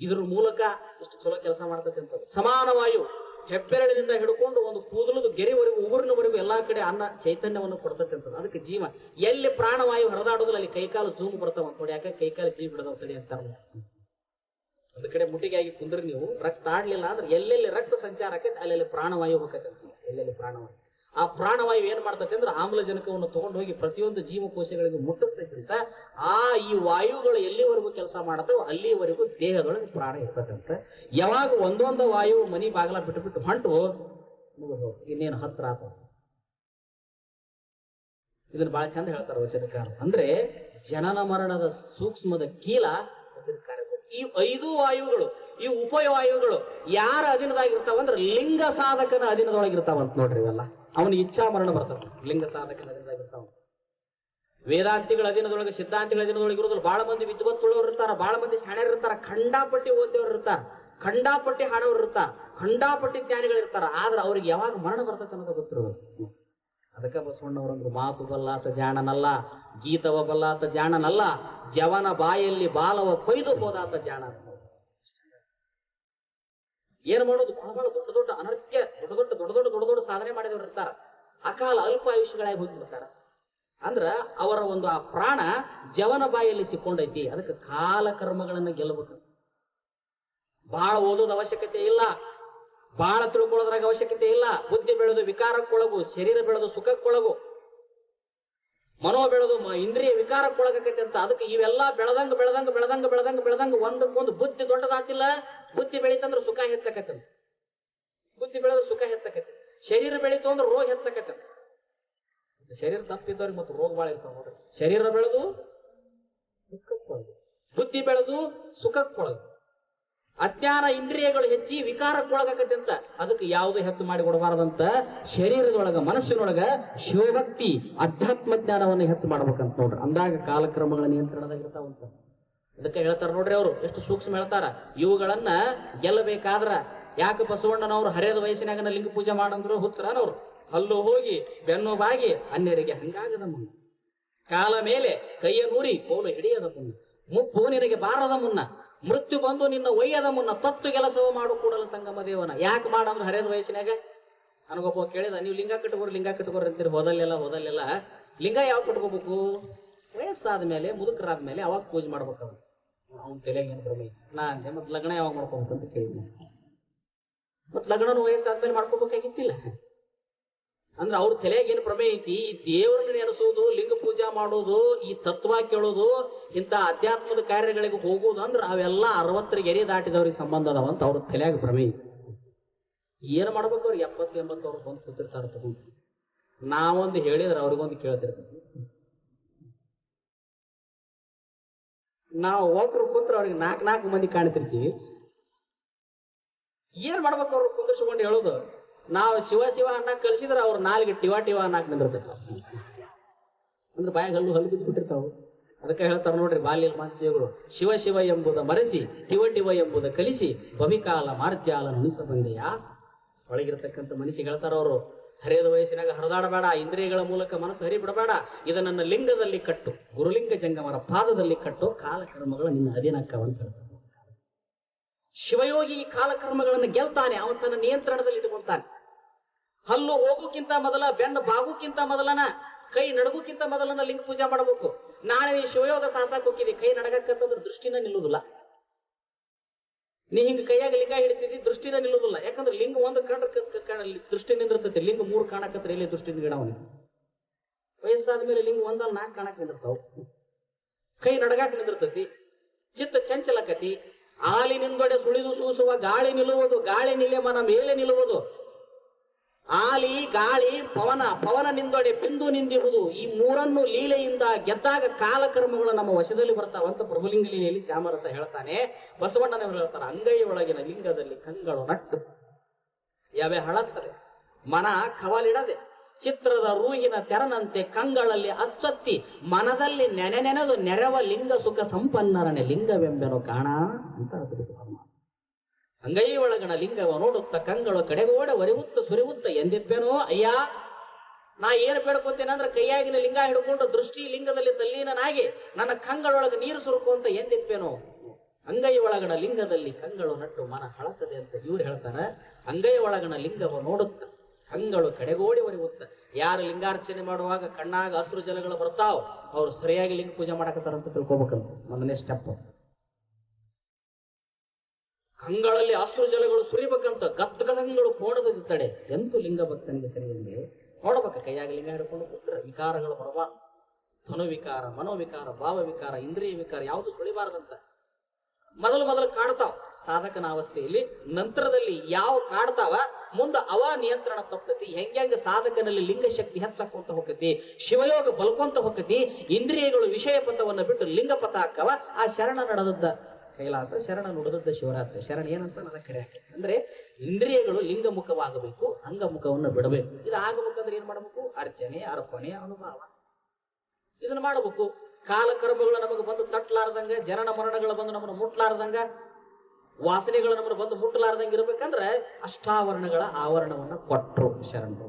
[SPEAKER 1] ಇದ್ರ ಮೂಲಕ ಇಷ್ಟು ಚಲೋ ಕೆಲಸ ಮಾಡ್ತೈತಿ ಅಂತ ಸಮಾನ ವಾಯು ಹೆಬ್ಬೆರಳಿನಿಂದ ಹಿಡ್ಕೊಂಡು ಒಂದು ಕೂದಲದ ಗೆರೆವರೆಗೂ, ಉಗುರಿನವರೆಗೂ ಎಲ್ಲಾ ಕಡೆ ಅನ್ನ ಚೈತನ್ಯವನ್ನು ಅಂತ ಅದಕ್ಕೆ ಜೀವ, ಎಲ್ಲಿ ಪ್ರಾಣವಾಯು ಹೊರದಾಡೋದ್ರಲ್ಲಿ ಅಲ್ಲಿ ಕೈಕಾಲು ಜೂಮ್ ಬರ್ತಾವ ನೋಡಿ ಯಾಕೆ ಕೈಕಾಲು ಜೀವ ತಡಿ ಅಂತ ಅದ ಕಡೆ ಮುಟ್ಟಿಗೆ ಆಗಿ ಕುಂದ್ರಿ ನೀವು, ರಕ್ತ ಆಡ್ಲಿಲ್ಲ ಅಂದ್ರೆ ಎಲ್ಲೆಲ್ಲಿ ರಕ್ತ ಸಂಚಾರ ಆಕೈತೆ, ಅಲ್ಲೆಲ್ಲಿ ಪ್ರಾಣವಾಯು ಹೋಗತ್ತೆ ಎಲ್ಲೆಲ್ಲಿ ಪ್ರಾಣವಾಯು. ಆ ಪ್ರಾಣವಾಯು ಏನ್ ಮಾಡ್ತೈತೆ ಅಂದ್ರೆ ಆಮ್ಲಜನಕವನ್ನು ತಗೊಂಡು ಹೋಗಿ ಪ್ರತಿಯೊಂದು ಜೀವಕೋಶಗಳಿಗೆ ಮುಟ್ಟಿಸ್ತೈತೆ ಅಂತ ಆ ಈ ವಾಯುಗಳು ಎಲ್ಲಿವರೆಗೂ ಕೆಲಸ ಮಾಡತ್ತೋ ಅಲ್ಲಿವರೆಗೂ ದೇಹದೊಳಗೆ ಪ್ರಾಣ ಇರ್ತದಂತ ಯಾವಾಗ ಒಂದೊಂದು ವಾಯು ಮನಿ ಬಾಗಲ ಬಿಟ್ಟು ಬಿಟ್ಟು ಹೊಂಟು ಇನ್ನೇನು ಹತ್ರ ಆತ. ಇದನ್ನ ಬಹಳ ಚಂದ ಹೇಳ್ತಾರೆ ವಚನಕಾರ ಅಂದ್ರೆ ಜನನ ಮರಣದ ಸೂಕ್ಷ್ಮದ ಕೀಲ ಈ ಐದು ವಾಯುಗಳು, ಈ ಉಪವಾಯುಗಳು ಯಾರ ಅಧೀನದಾಗಿರ್ತಾವ ಅಂದ್ರೆ ಲಿಂಗ ಸಾಧಕನ ಅಧೀನದೊಳಗಿರ್ತಾವಂತ ನೋಡ್ರಿ ಇವೆಲ್ಲ. ಅವನಿಗೆ ಇಚ್ಛಾ ಮರಣ ಬರ್ತದೆ. ಲಿಂಗ ಸಾಧಕ ಅಧೀನದಾಗಿರ್ತಾವ ವೇದಾಂತಿಗಳ ಅಧೀನದೊಳಗೆ, ಸಿದ್ಧಾಂತಿಗಳ ಅಧೀನದೊಳಗೆ ಇರೋದ್ರಲ್ಲಿ ಬಹಳ ಮಂದಿ ವಿದ್ವತ್ತುಳ್ಳವ್ರು ಇರ್ತಾರ ಬಹಳ ಮಂದಿ ಶಾಣ್ಯರು ಇರ್ತಾರ, ಖಂಡಾಪಟ್ಟಿ ಓದಿದವ್ರು ಇರ್ತಾರ, ಖಂಡಾಪಟ್ಟಿ ಹಾಡೋರು ಇರ್ತಾರ, ಖಂಡಾಪಟ್ಟಿ ಜ್ಞಾನಿಗಳು ಇರ್ತಾರ, ಆದ್ರೆ ಅವ್ರಿಗೆ ಯಾವಾಗ ಮರಣ ಬರ್ತೈತೆ ಅನ್ನೋದು ಗೊತ್ತಿರೋದು ಅದಕ್ಕೆ ಬಸವಣ್ಣವರಂದ್ರು ಮಾತು ಬಲ್ಲಾತ ಜಾಣನಲ್ಲ, ಗೀತವ ಬಲ್ಲಾತ ಜಾಣನಲ್ಲ, ಜವನ ಬಾಯಲ್ಲಿ ಬಾಲವ ಕೊಯ್ದು ಹೋದಾತ ಜಾಣ ಏನ್ ಮಾಡೋದು? ಬಹಳ ಬಹಳ ದೊಡ್ಡ ದೊಡ್ಡ ಅನರ್ಥ್ಯ ದೊಡ್ಡ ದೊಡ್ಡ ದೊಡ್ಡ ದೊಡ್ಡ ದೊಡ್ಡ ದೊಡ್ಡ ಸಾಧನೆ ಮಾಡಿದವರು ಇರ್ತಾರ. ಅಕಾಲ ಅಲ್ಪ ಆಯುಷ್ಯಗಳಾಗಿ ಹೋಗಿಬಿಡ್ತಾರ ಅಂದ್ರ ಅವರ ಒಂದು ಆ ಪ್ರಾಣ ಜವನ ಬಾಯಲ್ಲಿ ಸಿಕ್ಕೊಂಡೈತಿ. ಅದಕ್ಕೆ ಕಾಲ ಕರ್ಮಗಳನ್ನ ಗೆಲ್ಲಬೇಕು. ಬಹಳ ಓದೋದು ಅವಶ್ಯಕತೆ ಇಲ್ಲ. ಬಹಳ ತಿಳ್ಕೊಳ್ಳೋದ್ರಾಗ ಅವಶ್ಯಕತೆ ಇಲ್ಲ. ಬುದ್ಧಿ ಬೆಳೆದು ವಿಕಾರಕ್ಕೊಳಗು, ಶರೀರ ಬೆಳೆದು ಸುಖಕ್ಕೊಳಗು. ಮನೋ ಬೆಳೆದು ಇಂದ್ರಿಯ ವಿಕಾರಕ್ಕೊಳಗೈತೆ ಅಂತ ಅದಕ್ಕೆ ಇವೆಲ್ಲ ಬೆಳೆದಂಗ ಬೆಳೆದಂಗ ಬೆಳೆದಂಗ ಬೆಳೆದಂಗ ಬೆಳೆದಂಗ ಒಂದಕ್ಕೊಂದು ಬುದ್ಧಿ ದೊಡ್ಡದಾತಿಲ್ಲ ಬುದ್ಧಿ ಬೆಳೀತಂದ್ರೆ ಸುಖ ಹೆಚ್ಚಕತ್ತಂತ ಬುದ್ಧಿ ಬೆಳೆದ್ರೆ ಸುಖ ಹೆಚ್ಚಕತ್ತೆ ಶರೀರ ಬೆಳೀತು ಅಂದ್ರೆ ರೋಗ ಹೆಚ್ಚಕತ್ತೆ ಶರೀರ ತಪ್ಪಿದ್ದವ್ರಿಗೆ ಮತ್ತು ರೋಗ ಭಾಳ ಇರ್ತಾವ ನೋಡ್ರಿ. ಶರೀರ ಬೆಳೆದು ದುಃಖಕ್ಕೊಳಗು ಬುದ್ಧಿ ಬೆಳೆದು ಸುಖಕ್ಕೊಳಗು ಅಜ್ಞಾನ ಇಂದ್ರಿಯಗಳು ಹೆಚ್ಚಿ ವಿಕಾರಕ್ಕೊಳಗತ್ತೆ ಅಂತ. ಅದಕ್ಕೆ ಯಾವುದೇ ಹೆಚ್ಚು ಮಾಡಿ ಕೊಡಬಾರದಂತ ಶರೀರದೊಳಗ, ಮನಸ್ಸಿನೊಳಗ ಶಿವಭಕ್ತಿ ಅಧ್ಯಾತ್ಮ ಜ್ಞಾನವನ್ನು ಹೆಚ್ಚು ಮಾಡ್ಬೇಕಂತ ನೋಡ್ರಿ. ಅಂದಾಗ ಕಾಲಕ್ರಮಗಳ ನಿಯಂತ್ರಣದಾಗ ಇರ್ತಾವಂತ. ಅದಕ್ಕೆ ಹೇಳ್ತಾರ ನೋಡ್ರಿ ಅವರು, ಎಷ್ಟು ಸೂಕ್ಷ್ಮ ಹೇಳ್ತಾರ. ಇವುಗಳನ್ನ ಗೆಲ್ಲಬೇಕಾದ್ರ ಯಾಕೆ ಬಸವಣ್ಣನವರು ಹರಿಯದ ವಯಸ್ಸಿನಾಗ ಲಿಂಗ ಪೂಜೆ ಮಾಡಂದ್ರು ಹುಚ್ಚರನವ್ರು. ಹಲ್ಲು ಹೋಗಿ, ಬೆನ್ನು ಬಾಗಿ, ಅನ್ಯರಿಗೆ ಹಂಗಾಗದ ಮುನ್ನ. ಕಾಲ ಮೇಲೆ ಕೈಯ ನೂರಿ, ಕೋಲು ಹಿಡಿಯದ ಮುನ್ನ. ಮುಪ್ಪು ನಿನಗೆ ಬಾರದ ಮುನ್ನ. ಮೃತ್ಯು ಬಂದು ನಿನ್ನ ಒಯ್ಯದ ಮುನ್ನ ತತ್ತು ಕೆಲಸವ ಮಾಡು ಕೂಡಲ ಸಂಗಮ ದೇವನ. ಯಾಕೆ ಮಾಡಂದ್ರೆ ಹರಿಯದ ವಯಸ್ಸಿನಾಗ ನನಗೊಬ್ಬ ಕೇಳಿದ, ನೀವು ಲಿಂಗ ಕಟ್ಕೋರಿ ಲಿಂಗ ಕಟ್ಕೋರಿ ಅಂತೀರಿ. ಹೋದಲ್ಲೆಲ್ಲ ಹೋದಲ್ಲೆಲ್ಲ. ಲಿಂಗ ಯಾವಾಗ ಕಟ್ಕೋಬೇಕು ವಯಸ್ಸಾದ ಮೇಲೆ, ಮುದುಕರಾದ ಮೇಲೆ ಅವಾಗ ಪೂಜೆ ಮಾಡ್ಬೇಕು ಅವ್ನು? ಅವ್ನ ತಲೆಗೆ ಏನು ನಾ ಅಂದೆ, ಮತ್ತೆ ಲಗ್ನ ಯಾವಾಗ ಮಾಡ್ಕೋಬೇಕು? ಅಂತ ಕೇಳಿದ್ನ. ಮತ್ತೆ ಲಗ್ನನು ವಯಸ್ಸಾದ್ಮೇಲೆ ಮಾಡ್ಕೋಬೇಕಾಗಿತ್ತಿಲ್ಲ. ಅಂದ್ರೆ ಅವ್ರ ತಲೆಯಾಗ ಏನು ಪ್ರಮೇ ಐತಿ? ಈ ದೇವರನ್ನ ನೆನೆಸೋದು, ಲಿಂಗ ಪೂಜಾ ಮಾಡೋದು, ಈ ತತ್ವ ಕೇಳೋದು, ಇಂಥ ಅಧ್ಯಾತ್ಮದ ಕಾರ್ಯಗಳಿಗೆ ಹೋಗೋದು ಅಂದ್ರೆ ಅವೆಲ್ಲ ಅರವತ್ತರ ಗೆರೆ ದಾಟಿದವ್ರಿಗೆ ಸಂಬಂಧ ಅದಾವ ಅಂತ ಅವ್ರ ತಲೆಯಾಗ ಭ್ರಮೆ ಐತಿ. ಏನ್ ಮಾಡ್ಬೇಕು ಅವ್ರಿಗೆ ಎಪ್ಪತ್ತು, ಎಂಬತ್ತು ಅವ್ರು ಬಂದು ಕೂತಿರ್ತಾರ ತಗೊಂಡು. ನಾವೊಂದು ಹೇಳಿದ್ರೆ ಅವ್ರಿಗೊಂದು ಕೇಳ್ತಿರ್ತೀವಿ ನಾವು ಒಬ್ರು ಕೂತ್ರ ಅವ್ರಿಗೆ ನಾಲ್ಕು ನಾಲ್ಕು ಮಂದಿ ಕಾಣ್ತಿರ್ತೀವಿ. ಏನ್ ಮಾಡ್ಬೇಕು ಅವ್ರು? ಕುಂದರ್ಸ್ಕೊಂಡು ಹೇಳೋದು. ನಾವು ಶಿವ ಶಿವ ಅನ್ನಕ್ ಕಲಿಸಿದ್ರೆ ಅವ್ರ ನಾಲ್ಗೆ ಟಿವ ಟಿವ ಅನ್ನಕ್ ನಿಂದಿರ್ತೈತ ಅಂದ್ರೆ ಬಾಯಾಗ ಹಲ್ಲು ಹಲ್ಲು ಬಿದ್ದು ಬಿಟ್ಟಿರ್ತಾವ. ಅದಕ್ಕೆ ಹೇಳ್ತಾರ ನೋಡ್ರಿ ಬಾಲ್ಯ ಮಾನಸಿಗಳು ಶಿವ ಶಿವ ಎಂಬುದ ಮರೆಸಿ, ಟಿವ ಟಿವ ಎಂಬುದ ಕಲಿಸಿ, ಭವಿಕಾಲ ಮಾರ್ಜಾಲ ನುಣಿಸ ಬಂದೆಯ ಒಳಗಿರ್ತಕ್ಕಂಥ ಮನಸ್ಸಿಗೆ ಹೇಳ್ತಾರ ಅವರು. ಹರಿಯದ ವಯಸ್ಸಿನಾಗ ಹರಿದಾಡಬೇಡ, ಇಂದ್ರಿಯಗಳ ಮೂಲಕ ಮನಸ್ಸು ಹರಿ ಬಿಡಬೇಡ ಇದು ನನ್ನ ಲಿಂಗದಲ್ಲಿ ಕಟ್ಟು, ಗುರುಲಿಂಗ ಜಂಗಮರ ಪಾದದಲ್ಲಿ ಕಟ್ಟು ಕಾಲಕರ್ಮಗಳು ನಿನ್ನ ಅಧೀನಕ್ಕವಂತ ಹೇಳ್ತಾರೆ. ಶಿವಯೋಗಿ ಈ ಕಾಲಕರ್ಮಗಳನ್ನು ಗೆಲ್ತಾನೆ, ಅವನ ತನ್ನ ನಿಯಂತ್ರಣದಲ್ಲಿ ಇಟ್ಕೊಂತಾನೆ ಹಲ್ಲು ಹೋಗೋಕ್ಕಿಂತ ಮೊದಲ, ಬೆನ್ನು ಬಾಗೋಕ್ಕಿಂತ ಮೊದಲನ, ಕೈ ನಡಗೋಕ್ಕಿಂತ ಮೊದಲನ ಲಿಂಗ ಪೂಜೆ ಮಾಡಬೇಕು. ನಾಳೆ ನೀ ಶಿವಯೋಗ ಸಾಸಕ್ ಹೋಗಿದಿ ಕೈ ನಡಗಕ್ಕಂತಂದ್ರೆ ದೃಷ್ಟಿನ ನಿಲ್ಲುದಿಲ್ಲ. ನೀ ಹಿಂಗ ಕೈಯಾಗ ಲಿಂಗ ಹಿಡಿತಿದ್ದಿ, ದೃಷ್ಟಿನ ನಿಲ್ಲುದಿಲ್ಲ. ಯಾಕಂದ್ರೆ ಲಿಂಗ ಒಂದು ಕಂಡ್ರೆ ದೃಷ್ಟಿ ನಿಂದಿರ್ತೈತಿ. ಲಿಂಗ ಮೂರು ಕಾಣಕತ್ರ, ಎಲ್ಲಿ ದೃಷ್ಟಿ ಗಿಡವನಿಗೆ ವಯಸ್ಸಾದ ಮೇಲೆ ಲಿಂಗ ಒಂದಲ್ಲಿ ನಾಲ್ಕು ಕಾಣಕ್ ನಿಂದಿರ್ತಾವ. ಕೈ ನಡಗಾಕ್ ನಿಂದಿರ್ತೈತಿ, ಚಿತ್ತ ಚಂಚಲಕತಿ. ಆಲಿನಿಂದೊಡೆ ಸುಳಿದು ಸೂಸುವ, ಗಾಳಿ ನಿಲ್ಲುವುದು, ಗಾಳಿ ನಿಲ್ಲೆ ಮನ ಮೇಲೆ ನಿಲ್ಲುವುದು. ಆಲಿ, ಗಾಳಿ, ಪವನ ಪವನ ನಿಂದೊಡೆ ಬಿಂದು ನಿಂದಿರುವುದು ಈ ಮೂರನ್ನು ಲೀಲೆಯಿಂದ ಗೆದ್ದಾಗ ಕಾಲಕರ್ಮಗಳು ನಮ್ಮ ವಶದಲ್ಲಿ ಬರ್ತಾವಂತ ಪ್ರಭುಲಿಂಗ ಲೀಲೆಯಲ್ಲಿ ಚಾಮರಸ ಹೇಳ್ತಾನೆ ಬಸವಣ್ಣನವರು ಹೇಳ್ತಾರೆ ಅಂಗೈ ಒಳಗಿನ ಲಿಂಗದಲ್ಲಿ ಕಂಗಳು ನಟ್ಟು ಯಾವೆ ಹಳಸರೆ, ಮನ ಕವಲಿಡದೆ, ಚಿತ್ರದ ರೂಹಿನ ತೆರನಂತೆ ಕಂಗಳಲ್ಲಿ ಅಚ್ಚತ್ತಿ, ಮನದಲ್ಲಿ ನೆನೆ ನೆನೆದು ನೆರವ ಲಿಂಗ ಸುಖ ಸಂಪನ್ನರನೆ ಲಿಂಗವೆಂಬೆನು ಕಾಣ ಅಂತ. ಅಂಗೈ ಒಳಗಣ ಲಿಂಗವ ನೋಡುತ್ತ ಕಂಗಳು ಕಡೆಗೋಡ ಒರಿವುತ್ತ ಸುರಿವುತ್ತ ಎಂದಿಪ್ಪೇನೋ? ಅಯ್ಯ, ನಾ ಏನು ಬೇಡ್ಕೋತೇನೆ ಅಂದ್ರೆ ಕೈಯಾಗಿನ ಲಿಂಗ ಹಿಡ್ಕೊಂಡು ದೃಷ್ಟಿ ಲಿಂಗದಲ್ಲಿ ತಲ್ಲೀನಾಗಿ ನನ್ನ ಕಂಗಳೊಳಗೆ ನೀರು ಸುರುಕು ಅಂತ ಎಂದಿಪ್ಪೇನೋ? ಅಂಗೈ ಒಳಗಣ ಲಿಂಗದಲ್ಲಿ ಕಂಗಳು ನಟ್ಟು ಮನ ಹಳತದೆ ಅಂತ ಇವ್ರು ಹೇಳ್ತಾರ. ಅಂಗೈ ಒಳಗಣ ಲಿಂಗವ ನೋಡುತ್ತ ಕಂಗಳು ಕಡೆಗೋಡಿ ಒರಿವುತ್ತ. ಯಾರು ಲಿಂಗಾರ್ಚನೆ ಮಾಡುವಾಗ ಕಣ್ಣಾಗ ಹಸಿರು ಜಲಗಳು ಬರ್ತಾವ್, ಅವ್ರು ಸರಿಯಾಗಿ ಲಿಂಗ ಪೂಜೆ ಮಾಡಕತ್ತಾರ ಅಂತ ತಿಳ್ಕೊಬೇಕಂತ. ಮೊದಲನೇ ಸ್ಟೆಪ್ ಕಂಗಳಲ್ಲಿ ಅಶ್ರು ಜಲಗಳು ಸುರಿಬೇಕಂತ ಗದ್ಗದಂಗಳು ಕೋಣದ ತಡೆ ಎಂತೂ ಲಿಂಗ ಭಕ್ತನಿಗೆ ಸರಿ ಅಂದ್ರೆ ನೋಡ್ಬೇಕ. ಕೈಯಾಗಿ ಲಿಂಗ ಹಿಡ್ಕೊಂಡು ಕೂತ್ರೆ ವಿಕಾರಗಳು ಬರಬಾರ್ದು ಧನುವಿಕಾರ, ಮನೋವಿಕಾರ, ಭಾವವಿಕಾರ, ಇಂದ್ರಿಯ ವಿಕಾರ ಯಾವುದು ಸುಳಿಬಾರದಂತ. ಮೊದಲು ಮೊದಲು ಕಾಡ್ತಾವ ಸಾಧಕನ ಅವಸ್ಥೆಯಲ್ಲಿ ನಂತರದಲ್ಲಿ ಯಾವ ಕಾಡ್ತಾವ ಮುಂದ ಅವ ನಿಯಂತ್ರಣ ತಪ್ಪತಿ ಹೆಂಗ್ಯಾಂಗ ಸಾಧಕನಲ್ಲಿ ಲಿಂಗ ಶಕ್ತಿ ಹೆಚ್ಚಾಕೊಂತ ಹೋಗತಿ ಶಿವಯೋಗ ಬಲ್ಕೊಂತ ಹೋಗತಿ ಇಂದ್ರಿಯಗಳು ವಿಷಯ ಪಥವನ್ನು ಬಿಟ್ಟು ಲಿಂಗ ಪಥ ಹಾಕವ, ಆ ಶರಣ ನಡೆದದ್ದ. ಕೈಲಾಸ ಶರಣ ನುಡಿದದ್ದ ಶಿವರಾತ್ರಿ. ಶರಣ ಏನಂತ ನನ್ನ ಕರೆ ಅಂದ್ರೆ ಇಂದ್ರಿಯಗಳು ಲಿಂಗ ಮುಖವಾಗಬೇಕು ಅಂಗಮುಖವನ್ನು ಬಿಡಬೇಕು. ಇದು ಆಗಬೇಕಂದ್ರೆ ಏನ್ ಮಾಡಬೇಕು? ಅರ್ಚನೆ, ಅರ್ಪಣೆ, ಅನುಭವ. ಇದನ್ನ ಮಾಡಬೇಕು. ಕಾಲಕರ್ಮಗಳು ನಮಗೆ ಬಂದು ತಟ್ಲಾರ್ದಂಗ, ಜನನ ಮರಣಗಳು ಬಂದು ನಮ್ಮನ್ನು ಮುಟ್ಲಾರ್ದಂಗ, ವಾಸನೆಗಳು ನಮ್ಮನ್ನು ಬಂದು ಮುಟ್ಲಾರ್ದಂಗ ಇರ್ಬೇಕಂದ್ರೆ ಅಷ್ಟಾವರಣಗಳ ಆವರಣವನ್ನ ಕೊಟ್ಟರು ಶರಣರು.